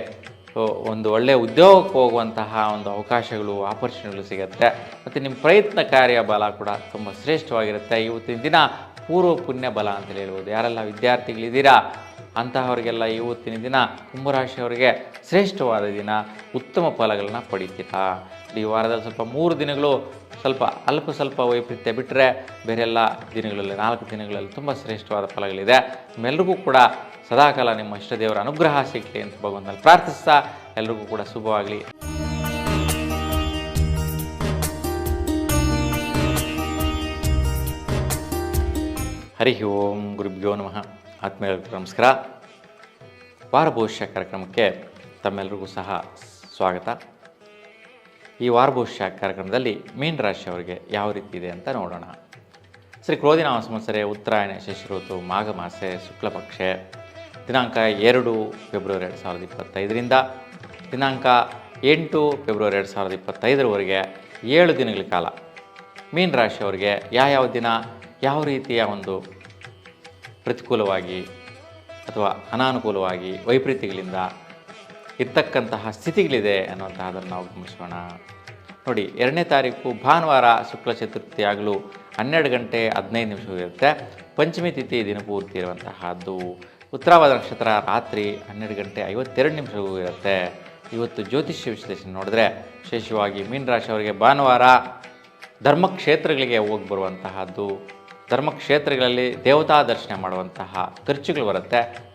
ಒಂದು ಒಳ್ಳೆಯ ಉದ್ಯೋಗಕ್ಕೆ ಹೋಗುವಂತಹ ಒಂದು ಅವಕಾಶಗಳು ಆಪರ್ಚುನಿಟಿಗಳು ಸಿಗುತ್ತೆ. ಮತ್ತು ನಿಮ್ಮ ಪ್ರಯತ್ನ ಕಾರ್ಯ ಬಲ ಕೂಡ ತುಂಬ ಶ್ರೇಷ್ಠವಾಗಿರುತ್ತೆ. ಇವತ್ತಿನ ದಿನ ಪೂರ್ವ ಪುಣ್ಯ ಬಲ ಅಂತ ಹೇಳ್ಬೋದು. ಯಾರೆಲ್ಲ ವಿದ್ಯಾರ್ಥಿಗಳಿದ್ದೀರಾ, ಅಂತಹವರಿಗೆಲ್ಲ ಇವತ್ತಿನ ದಿನ ಕುಂಭರಾಶಿಯವರಿಗೆ ಶ್ರೇಷ್ಠವಾದ ದಿನ, ಉತ್ತಮ ಫಲಗಳನ್ನ ಪಡಿತೀರಾ. ಈ ವಾರದಲ್ಲಿ ಸ್ವಲ್ಪ ಮೂರು ದಿನಗಳು ಸ್ವಲ್ಪ ಅಲ್ಪ ಸ್ವಲ್ಪ ವೈಪರೀತ್ಯ ಬಿಟ್ಟರೆ ಬೇರೆಲ್ಲ ದಿನಗಳಲ್ಲಿ, ನಾಲ್ಕು ದಿನಗಳಲ್ಲಿ ತುಂಬ ಶ್ರೇಷ್ಠವಾದ ಫಲಗಳಿದೆ. ನಿಮ್ಮೆಲ್ರಿಗೂ ಕೂಡ ಸದಾಕಾಲ ನಿಮ್ಮ ಇಷ್ಟದೇವರ ಅನುಗ್ರಹ ಸಿಗಲಿ ಅಂತ ಭಗವಂತನಲ್ಲಿ ಪ್ರಾರ್ಥಿಸ್ತಾ ಎಲ್ರಿಗೂ ಕೂಡ ಶುಭವಾಗಲಿ. ಹರಿ ಓಂ ಗುರುಭ್ಯೋ ನಮಃ. ಆತ್ಮೀಯರಿಗೂ ನಮಸ್ಕಾರ. ವಾರ ಕಾರ್ಯಕ್ರಮಕ್ಕೆ ತಮ್ಮೆಲ್ಲರಿಗೂ ಸಹ ಸ್ವಾಗತ. ಈ ವಾರ ಕಾರ್ಯಕ್ರಮದಲ್ಲಿ ರಾಶಿ ರಾಶಿಯವರಿಗೆ ಯಾವ ರೀತಿ ಇದೆ ಅಂತ ನೋಡೋಣ. ಶ್ರೀ ಕ್ರೋಧಿನಾಮ ಸಂವತ್ಸರೆ ಉತ್ತರಾಯಣ ಶಶಿಋತು ಮಾಘ ಮಾಸೆ, ಶುಕ್ಲ ಪಕ್ಷೆ ದಿನಾಂಕ ಎರಡು ಫೆಬ್ರವರಿ ಎರಡು ಸಾವಿರದ ಇಪ್ಪತ್ತೈದರಿಂದ ದಿನಾಂಕ ಎಂಟು ಫೆಬ್ರವರಿ ಎರಡು ಸಾವಿರದ ಇಪ್ಪತ್ತೈದರವರೆಗೆ ಏಳು ದಿನಗಳ ಕಾಲ ಮೀನ ರಾಶಿಯವರಿಗೆ ಯಾವ್ಯಾವ ದಿನ ಯಾವ ರೀತಿಯ ಒಂದು ಪ್ರತಿಕೂಲವಾಗಿ ಅಥವಾ ಅನಾನುಕೂಲವಾಗಿ ವೈಪರೀತ್ಯಗಳಿಂದ ಇರ್ತಕ್ಕಂತಹ ಸ್ಥಿತಿಗಳಿದೆ ಅನ್ನುವಂತಹದನ್ನು ನಾವು ಗಮನಿಸೋಣ. ನೋಡಿ, ಎರಡನೇ ತಾರೀಕು ಭಾನುವಾರ ಶುಕ್ಲ ಚತುರ್ಥಿ ಆಗಲು ಹನ್ನೆರಡು ಗಂಟೆ ಹದಿನೈದು ನಿಮಿಷ ಇರುತ್ತೆ. ಪಂಚಮಿ ತಿಥಿ ದಿನಪೂರ್ತಿ ಇರುವಂತಹದ್ದು. ಉತ್ತರಾವಾದ ನಕ್ಷತ್ರ ರಾತ್ರಿ ಹನ್ನೆರಡು ಗಂಟೆ ಐವತ್ತೆರಡು ನಿಮಿಷವೂ ಇರುತ್ತೆ. ಇವತ್ತು ಜ್ಯೋತಿಷ್ಯ ವಿಶ್ಲೇಷಣೆ ನೋಡಿದ್ರೆ ವಿಶೇಷವಾಗಿ ಮೀನರಾಶಿಯವರಿಗೆ ಭಾನುವಾರ ಧರ್ಮಕ್ಷೇತ್ರಗಳಿಗೆ ಹೋಗಿ ಬರುವಂತಹದ್ದು. ಧರ್ಮಕ್ಷೇತ್ರಗಳಲ್ಲಿ ದೇವತಾ ದರ್ಶನ ಮಾಡುವಂತಹ ಖರ್ಚುಗಳು ಬರುತ್ತೆ.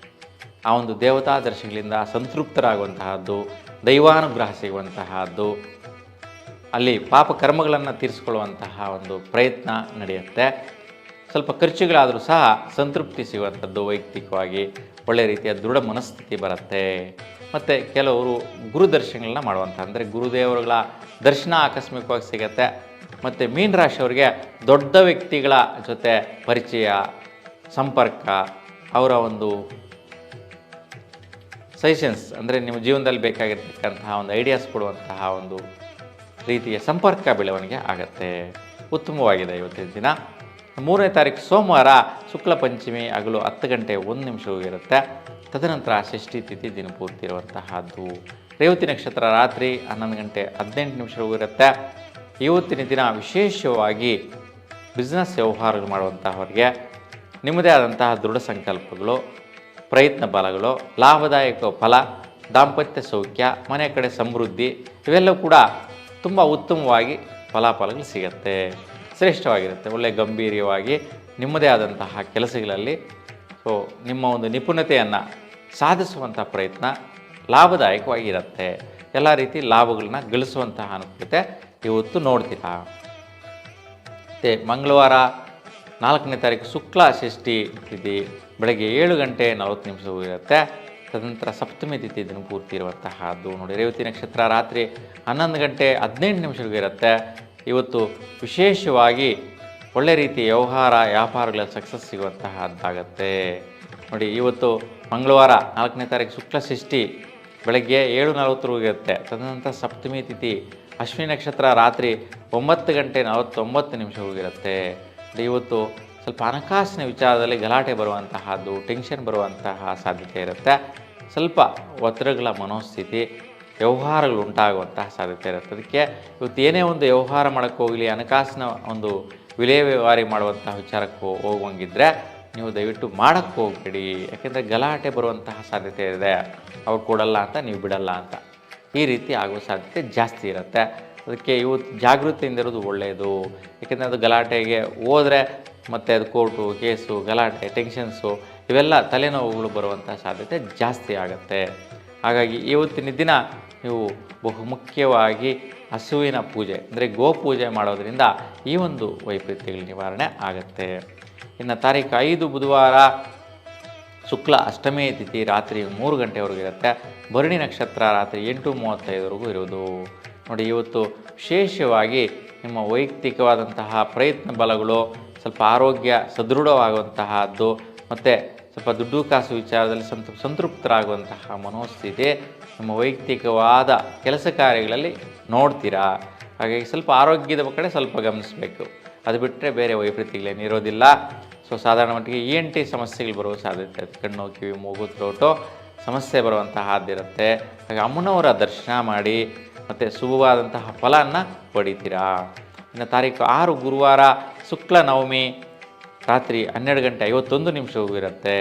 ಆ ಒಂದು ದೇವತಾ ದರ್ಶನಗಳಿಂದ ಸಂತೃಪ್ತರಾಗುವಂತಹದ್ದು, ದೈವಾನುಗ್ರಹ ಸಿಗುವಂತಹದ್ದು. ಅಲ್ಲಿ ಪಾಪ ಕರ್ಮಗಳನ್ನು ತೀರಿಸ್ಕೊಳ್ಳುವಂತಹ ಒಂದು ಪ್ರಯತ್ನ ನಡೆಯುತ್ತೆ. ಸ್ವಲ್ಪ ಖರ್ಚುಗಳಾದರೂ ಸಹ ಸಂತೃಪ್ತಿ ಸಿಗುವಂಥದ್ದು ವೈಯಕ್ತಿಕವಾಗಿ. ಒಳ್ಳೆಯ ರೀತಿಯ ದೃಢ ಮನಸ್ಥಿತಿ ಬರುತ್ತೆ. ಮತ್ತು ಕೆಲವರು ಗುರು ದರ್ಶನಗಳನ್ನ ಮಾಡುವಂಥ, ಅಂದರೆ ಗುರುದೇವರುಗಳ ದರ್ಶನ ಆಕಸ್ಮಿಕವಾಗಿ ಸಿಗತ್ತೆ. ಮತ್ತು ಮೀನ ರಾಶಿಯವರಿಗೆ ದೊಡ್ಡ ವ್ಯಕ್ತಿಗಳ ಜೊತೆ ಪರಿಚಯ, ಸಂಪರ್ಕ, ಅವರ ಒಂದು ಸಜೆಷನ್ಸ್ ಅಂದರೆ ನಿಮ್ಮ ಜೀವನದಲ್ಲಿ ಬೇಕಾಗಿರ್ತಕ್ಕಂತಹ ಒಂದು ಐಡಿಯಾಸ್ ಕೊಡುವಂತಹ ಒಂದು ರೀತಿಯ ಸಂಪರ್ಕ ಬೆಳವಣಿಗೆ ಆಗತ್ತೆ. ಉತ್ತಮವಾಗಿದೆ ಇವತ್ತಿನ ದಿನ. ಮೂರನೇ ತಾರೀಕು ಸೋಮವಾರ ಶುಕ್ಲ ಪಂಚಮಿ ಆಗಲು ಹತ್ತು ಗಂಟೆ ಒಂದು ನಿಮಿಷವೂ ಇರುತ್ತೆ ತದನಂತರ ಷಷ್ಠಿ ತಿಥಿ ದಿನಪೂರ್ತಿ ಇರುವಂತಹದ್ದು. ರೇವತಿ ನಕ್ಷತ್ರ ರಾತ್ರಿ ಹನ್ನೊಂದು ಗಂಟೆ ಹದಿನೆಂಟು ನಿಮಿಷವೂ ಇರುತ್ತೆ ಇವತ್ತಿನ ದಿನ ವಿಶೇಷವಾಗಿ ಬಿಸ್ನೆಸ್ ವ್ಯವಹಾರಗಳು ಮಾಡುವಂತಹವರಿಗೆ ನಿಮ್ಮದೇ ಆದಂತಹ ದೃಢ ಸಂಕಲ್ಪಗಳು, ಪ್ರಯತ್ನ ಬಲಗಳು, ಲಾಭದಾಯಕ ಫಲ, ದಾಂಪತ್ಯ ಸೌಖ್ಯ, ಮನೆ ಕಡೆ ಸಮೃದ್ಧಿ, ಇವೆಲ್ಲವೂ ಕೂಡ ತುಂಬ ಉತ್ತಮವಾಗಿ ಫಲಾಫಲಗಳು ಸಿಗುತ್ತೆ. ಶ್ರೇಷ್ಠವಾಗಿರುತ್ತೆ, ಒಳ್ಳೆ ಗಂಭೀರ್ಯವಾಗಿ, ನಿಮ್ಮದೇ ಆದಂತಹ ಕೆಲಸಗಳಲ್ಲಿ. ಸೊ ನಿಮ್ಮ ಒಂದು ನಿಪುಣತೆಯನ್ನು ಸಾಧಿಸುವಂಥ ಪ್ರಯತ್ನ ಲಾಭದಾಯಕವಾಗಿರುತ್ತೆ. ಎಲ್ಲ ರೀತಿ ಲಾಭಗಳನ್ನ ಗಳಿಸುವಂತಹ ಅನುಕೂಲತೆ ಇವತ್ತು ನೋಡ್ತೀರಾ? ಮತ್ತು ಮಂಗಳವಾರ ನಾಲ್ಕನೇ ತಾರೀಕು ಶುಕ್ಲ ಷಷ್ಠಿ ತಿಥಿ ಬೆಳಗ್ಗೆ ಏಳು ಗಂಟೆ ನಲವತ್ತು ನಿಮಿಷವೂ ಇರುತ್ತೆ. ತದನಂತರ ಸಪ್ತಮಿ ತಿಥಿ ದಿನ ಪೂರ್ತಿ ಇರುವಂತಹದ್ದು. ನೋಡಿ ರೇವತಿ ನಕ್ಷತ್ರ ರಾತ್ರಿ ಹನ್ನೊಂದು ಗಂಟೆ ಹದಿನೆಂಟು ನಿಮಿಷಗೂ ಇರುತ್ತೆ. ಇವತ್ತು ವಿಶೇಷವಾಗಿ ಒಳ್ಳೆ ರೀತಿ ವ್ಯವಹಾರ, ವ್ಯಾಪಾರಗಳ ಸಕ್ಸಸ್ ಸಿಗುವಂತಹದ್ದಾಗತ್ತೆ ನೋಡಿ, ಇವತ್ತು ಮಂಗಳವಾರ ನಾಲ್ಕನೇ ತಾರೀಕು ಶುಕ್ಲ ಷಷ್ಠಿ ಬೆಳಗ್ಗೆ ಏಳು ನಲವತ್ತರವರೆಗೆ ಇರುತ್ತೆ. ತದನಂತರ ಸಪ್ತಮಿ ತಿಥಿ, ಅಶ್ವಿನಿ ನಕ್ಷತ್ರ ರಾತ್ರಿ ಒಂಬತ್ತು ಗಂಟೆ ನಲವತ್ತೊಂಬತ್ತು ನಿಮಿಷವಾಗಿರುತ್ತೆ ಇವತ್ತು ಸ್ವಲ್ಪ ಹಣಕಾಸಿನ ವಿಚಾರದಲ್ಲಿ ಗಲಾಟೆ ಬರುವಂತಹದ್ದು ಟೆನ್ಷನ್ ಬರುವಂತಹ ಸಾಧ್ಯತೆ ಇರುತ್ತೆ. ಸ್ವಲ್ಪ ಒತ್ತಡಗಳ ಮನೋಸ್ಥಿತಿ ವ್ಯವಹಾರಗಳು ಉಂಟಾಗುವಂತಹ ಸಾಧ್ಯತೆ ಇರುತ್ತೆ. ಅದಕ್ಕೆ ಇವತ್ತು ಏನೇ ಒಂದು ವ್ಯವಹಾರ ಮಾಡೋಕ್ಕೆ ಹೋಗಲಿ, ಹಣಕಾಸಿನ ಒಂದು ವಿಲೇವಾರಿ ಮಾಡುವಂತಹ ವಿಚಾರಕ್ಕೆ ಹೋಗುವಂಗಿದ್ರೆ ನೀವು ದಯವಿಟ್ಟು ಮಾಡೋಕ್ಕೆ ಹೋಗಬೇಡಿ. ಯಾಕೆಂದರೆ ಗಲಾಟೆ ಬರುವಂತಹ ಸಾಧ್ಯತೆ ಇದೆ. ಅವ್ರು ಕೊಡಲ್ಲ ಅಂತ ನೀವು ಬಿಡಲ್ಲ ಅಂತ. ಈ ರೀತಿ ಆಗುವ ಸಾಧ್ಯತೆ ಜಾಸ್ತಿ ಇರುತ್ತೆ. ಅದಕ್ಕೆ ಇವತ್ತು ಜಾಗೃತಿಯಿಂದ ಇರೋದು ಒಳ್ಳೆಯದು ಯಾಕೆಂದರೆ ಅದು ಗಲಾಟೆಗೆ ಹೋದರೆ ಮತ್ತು ಅದು ಕೋರ್ಟು, ಕೇಸು, ಗಲಾಟೆ, ಟೆನ್ಷನ್ಸು ಇವೆಲ್ಲ ತಲೆನೋವುಗಳು ಬರುವಂಥ ಸಾಧ್ಯತೆ ಜಾಸ್ತಿ ಆಗುತ್ತೆ. ಹಾಗಾಗಿ ಇವತ್ತಿನ ದಿನ ನೀವು ಬಹುಮುಖ್ಯವಾಗಿ ಹಸುವಿನ ಪೂಜೆ, ಅಂದರೆ ಗೋಪೂಜೆ ಮಾಡೋದರಿಂದ ಈ ಒಂದು ವೈಪರೀತ್ಯಗಳ ನಿವಾರಣೆ ಆಗುತ್ತೆ. ಇನ್ನು ತಾರೀಕು ಐದು ಬುಧವಾರ ಶುಕ್ಲ ಅಷ್ಟಮಿ ತಿಥಿ ರಾತ್ರಿ ಮೂರು ಗಂಟೆವರೆಗೂ ಇರುತ್ತೆ. ಭರಣಿ ನಕ್ಷತ್ರ ರಾತ್ರಿ ಎಂಟು ಮೂವತ್ತೈದವರೆಗೂ ಇರೋದು ನೋಡಿ, ಇವತ್ತು ವಿಶೇಷವಾಗಿ ನಿಮ್ಮ ವೈಯಕ್ತಿಕವಾದಂತಹ ಪ್ರಯತ್ನ ಬಲಗಳು, ಸ್ವಲ್ಪ ಆರೋಗ್ಯ ಸದೃಢವಾಗುವಂತಹದ್ದು, ಮತ್ತು ಸ್ವಲ್ಪ ದುಡ್ಡು ಕಾಸು ವಿಚಾರದಲ್ಲಿ ಸಂತ, ಸಂತೃಪ್ತರಾಗುವಂತಹ ಮನೋಸ್ಥಿತಿ ನಿಮ್ಮ ವೈಯಕ್ತಿಕವಾದ ಕೆಲಸ ಕಾರ್ಯಗಳಲ್ಲಿ ನೋಡ್ತೀರಾ? ಹಾಗಾಗಿ ಸ್ವಲ್ಪ ಆರೋಗ್ಯದ ಕಡೆ ಸ್ವಲ್ಪ ಗಮನಿಸಬೇಕು. ಅದು ಬಿಟ್ಟರೆ ಬೇರೆ ವೈಪರೀತ್ಯಗಳೇನಿರೋದಿಲ್ಲ ಸೊ ಸಾಧಾರಣ ಮಟ್ಟಿಗೆ ಇ ಎನ್ ಟಿ ಸಮಸ್ಯೆಗಳು ಬರುವ ಸಾಧ್ಯತೆ ಕಣ್ಣು, ಕಿವಿ, ಮೂಗು ತ್ರೋಟು ಸಮಸ್ಯೆ ಬರುವಂತಹ ಹಾದಿರುತ್ತೆ ಹಾಗೆ ಅಮ್ಮನವರ ದರ್ಶನ ಮಾಡಿ ಮತ್ತು ಶುಭವಾದಂತಹ ಫಲವನ್ನು ಪಡಿತೀರಾ? ಇನ್ನು ತಾರೀಕು ಆರು, ಗುರುವಾರ ಶುಕ್ಲ ನವಮಿ ರಾತ್ರಿ ಹನ್ನೆರಡು ಗಂಟೆ ಐವತ್ತೊಂದು ನಿಮಿಷವೂ ಇರುತ್ತೆ.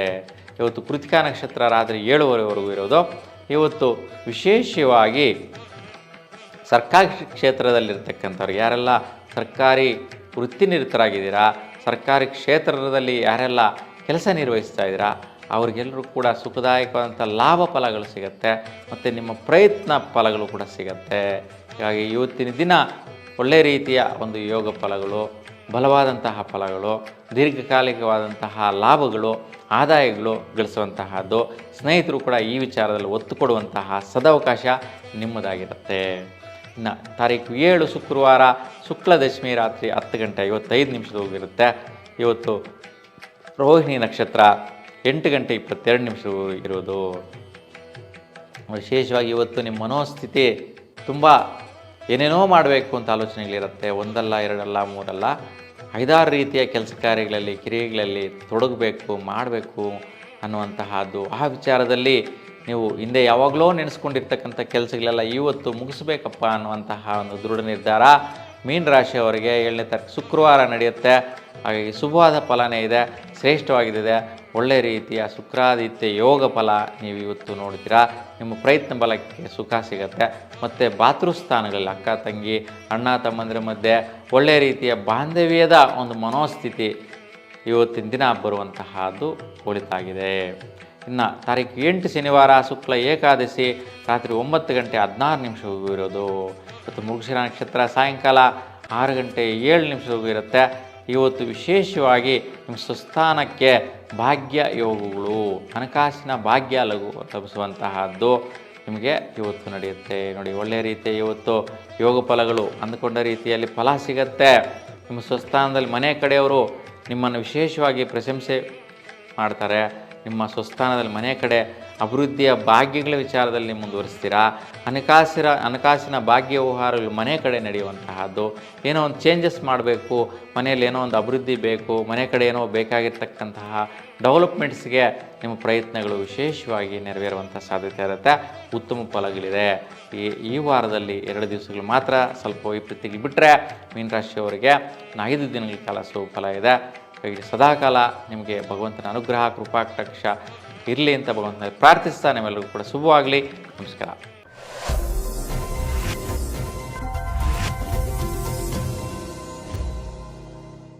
ಇವತ್ತು ಕೃತಿಕಾ ನಕ್ಷತ್ರ ರಾತ್ರಿ ಏಳುವರೆವರೆಗೂ ಇರೋದು. ಇವತ್ತು ವಿಶೇಷವಾಗಿ ಸರ್ಕಾರಿ ಕ್ಷೇತ್ರದಲ್ಲಿರ್ತಕ್ಕಂಥವ್ರು, ಯಾರೆಲ್ಲ ಸರ್ಕಾರಿ ವೃತ್ತಿನಿರತರಾಗಿದ್ದೀರಾ ಸರ್ಕಾರಿ ಕ್ಷೇತ್ರದಲ್ಲಿ ಯಾರೆಲ್ಲ ಕೆಲಸ ನಿರ್ವಹಿಸ್ತಾ ಇದ್ದೀರಾ ಅವ್ರಿಗೆಲ್ಲರೂ ಕೂಡ ಸುಖದಾಯಕವಾದಂಥ ಲಾಭ ಫಲಗಳು ಸಿಗುತ್ತೆ, ಮತ್ತು ನಿಮ್ಮ ಪ್ರಯತ್ನ ಫಲಗಳು ಕೂಡ ಸಿಗುತ್ತೆ. ಹೀಗಾಗಿ ಇವತ್ತಿನ ದಿನ ಒಳ್ಳೆಯ ರೀತಿಯ ಒಂದು ಯೋಗ ಫಲಗಳು, ಬಲವಾದಂತಹ ಫಲಗಳು, ದೀರ್ಘಕಾಲಿಕವಾದಂತಹ ಲಾಭಗಳು ಆದಾಯಗಳು ಗಳಿಸುವಂತಹದ್ದು, ಸ್ನೇಹಿತರು ಕೂಡ ಈ ವಿಚಾರದಲ್ಲಿ ಒತ್ತು ಕೊಡುವಂತಹ ಸದವಕಾಶ ನಿಮ್ಮದಾಗಿರುತ್ತೆ. ಇನ್ನು ತಾರೀಕು ಏಳು ಶುಕ್ರವಾರ ಶುಕ್ಲ ದಶಮಿ ರಾತ್ರಿ ಹತ್ತು ಗಂಟೆ ಐವತ್ತೈದು ನಿಮಿಷದವರೆಗಿರುತ್ತೆ ಇವತ್ತು ರೋಹಿಣಿ ನಕ್ಷತ್ರ ಎಂಟು ಗಂಟೆ ಇಪ್ಪತ್ತೆರಡು ನಿಮಿಷ ಇರೋದು. ವಿಶೇಷವಾಗಿ ಇವತ್ತು ನಿಮ್ಮ ಮನೋಸ್ಥಿತಿ ತುಂಬ ಏನೇನೋ ಮಾಡಬೇಕು ಅಂತ ಆಲೋಚನೆಗಳಿರುತ್ತೆ. ಒಂದಲ್ಲ, ಎರಡಲ್ಲ, ಮೂರಲ್ಲ. ಐದಾರು ರೀತಿಯ ಕೆಲಸ ಕಾರ್ಯಗಳಲ್ಲಿ, ಕ್ರಿಯೆಗಳಲ್ಲಿ ತೊಡಗಬೇಕು, ಮಾಡಬೇಕು ಅನ್ನುವಂತಹದ್ದು. ಆ ವಿಚಾರದಲ್ಲಿ ನೀವು ಹಿಂದೆ ಯಾವಾಗಲೋ ನೆನೆಸ್ಕೊಂಡಿರ್ತಕ್ಕಂಥ ಕೆಲಸಗಳೆಲ್ಲ ಇವತ್ತು ಮುಗಿಸ್ಬೇಕಪ್ಪ ಅನ್ನುವಂತಹ ಒಂದು ದೃಢ ನಿರ್ಧಾರ. ಮೀನ ರಾಶಿಯವರಿಗೆ ಏಳನೇ ತಾರೀಕು ಶುಕ್ರವಾರ ನಡೆಯುತ್ತೆ. ಹಾಗಾಗಿ ಶುಭವಾದ ಫಲನೇ ಇದೆ ಶ್ರೇಷ್ಠವಾಗಿದೆ ಒಳ್ಳೆಯ ರೀತಿಯ ಶುಕ್ರಾದಿತ್ಯ ಯೋಗ ಫಲ ನೀವು ಇವತ್ತು ನೋಡ್ತೀರಾ ನಿಮ್ಮ ಪ್ರಯತ್ನ ಬಲಕ್ಕೆ ಸುಖ ಸಿಗುತ್ತೆ. ಮತ್ತು ಬಾತೃಸ್ಥಾನಗಳಲ್ಲಿ ಅಕ್ಕ, ತಂಗಿ, ಅಣ್ಣ, ತಮ್ಮಂದಿರ ಮಧ್ಯೆ ಒಳ್ಳೆಯ ರೀತಿಯ ಬಾಂಧವ್ಯದ ಒಂದು ಮನೋಸ್ಥಿತಿ ಇವತ್ತಿನ ದಿನ ಬರುವಂತಹದ್ದು ಒಳಿತಾಗಿದೆ ಇನ್ನು ತಾರೀಕು ಎಂಟು ಶನಿವಾರ, ಶುಕ್ಲ ಏಕಾದಶಿ, ರಾತ್ರಿ ಒಂಬತ್ತು ಗಂಟೆ ಹದಿನಾರು ನಿಮಿಷ ಇರೋದು. ಇವತ್ತು ಮುಗಿಸಿರ ನಕ್ಷತ್ರ ಸಾಯಂಕಾಲ ಆರು ಗಂಟೆ ಏಳು ನಿಮಿಷವರೆಗೂ ಇರುತ್ತೆ. ಇವತ್ತು ವಿಶೇಷವಾಗಿ ನಿಮ್ಮ ಸುಸ್ಥಾನಕ್ಕೆ ಭಾಗ್ಯ ಯೋಗಗಳು, ಹಣಕಾಸಿನ ಭಾಗ್ಯ ಲಘು ತಪ್ಪಿಸುವಂತಹದ್ದು ನಿಮಗೆ ಇವತ್ತು ನಡೆಯುತ್ತೆ. ನೋಡಿ ಒಳ್ಳೆಯ ರೀತಿಯ ಇವತ್ತು ಯೋಗ ಫಲಗಳು ಅಂದುಕೊಂಡ ರೀತಿಯಲ್ಲಿ ಫಲ ಸಿಗತ್ತೆ. ನಿಮ್ಮ ಸ್ವಸ್ಥಾನದಲ್ಲಿ ಮನೆ ಕಡೆಯವರು ನಿಮ್ಮನ್ನು ವಿಶೇಷವಾಗಿ ಪ್ರಶಂಸೆ ಮಾಡ್ತಾರೆ. ನಿಮ್ಮ ಸ್ವಸ್ಥಾನದಲ್ಲಿ ಮನೆ ಕಡೆ ಅಭಿವೃದ್ಧಿಯ ಭಾಗ್ಯಗಳ ವಿಚಾರದಲ್ಲಿ ಮುಂದುವರಿಸ್ತೀರಾ? ಹಣಕಾಸಿನ ಹಣಕಾಸಿನ ಭಾಗ್ಯ ವ್ಯವಹಾರಗಳು ಮನೆ ಕಡೆ ನಡೆಯುವಂತಹದ್ದು. ಏನೋ ಒಂದು ಚೇಂಜಸ್ ಮಾಡಬೇಕು, ಮನೆಯಲ್ಲಿ ಏನೋ ಒಂದು ಅಭಿವೃದ್ಧಿ ಬೇಕು, ಮನೆ ಕಡೆ ಏನೋ ಬೇಕಾಗಿರ್ತಕ್ಕಂತಹ ಡೆವಲಪ್ಮೆಂಟ್ಸ್ಗೆ ನಿಮ್ಮ ಪ್ರಯತ್ನಗಳು ವಿಶೇಷವಾಗಿ ನೆರವೇರುವಂಥ ಸಾಧ್ಯತೆ ಇರುತ್ತೆ. ಉತ್ತಮ ಫಲಗಳಿದೆ. ಈ ಈ ವಾರದಲ್ಲಿ ಎರಡು ದಿವಸಗಳು ಮಾತ್ರ ಸ್ವಲ್ಪ ವೈಪರೀತ್ಯಗಳು ಬಿಟ್ಟರೆ ಮೀನರಾಶಿಯವರಿಗೆ ಐದು ದಿನಗಳ ಕಾಲ ಸುಫಲ ಇದೆ. ಸದಾಕಾಲ ನಿಮಗೆ ಭಗವಂತನ ಅನುಗ್ರಹ ಕೃಪಾ ಕಟಾಕ್ಷ ಇರಲಿ ಅಂತ ಭಗವಂತ ಪ್ರಾರ್ಥಿಸ್ತಾ ನಿಮ್ಮೆಲ್ಲರಿಗೂ ಕೂಡ ಶುಭವಾಗಲಿ. ನಮಸ್ಕಾರ.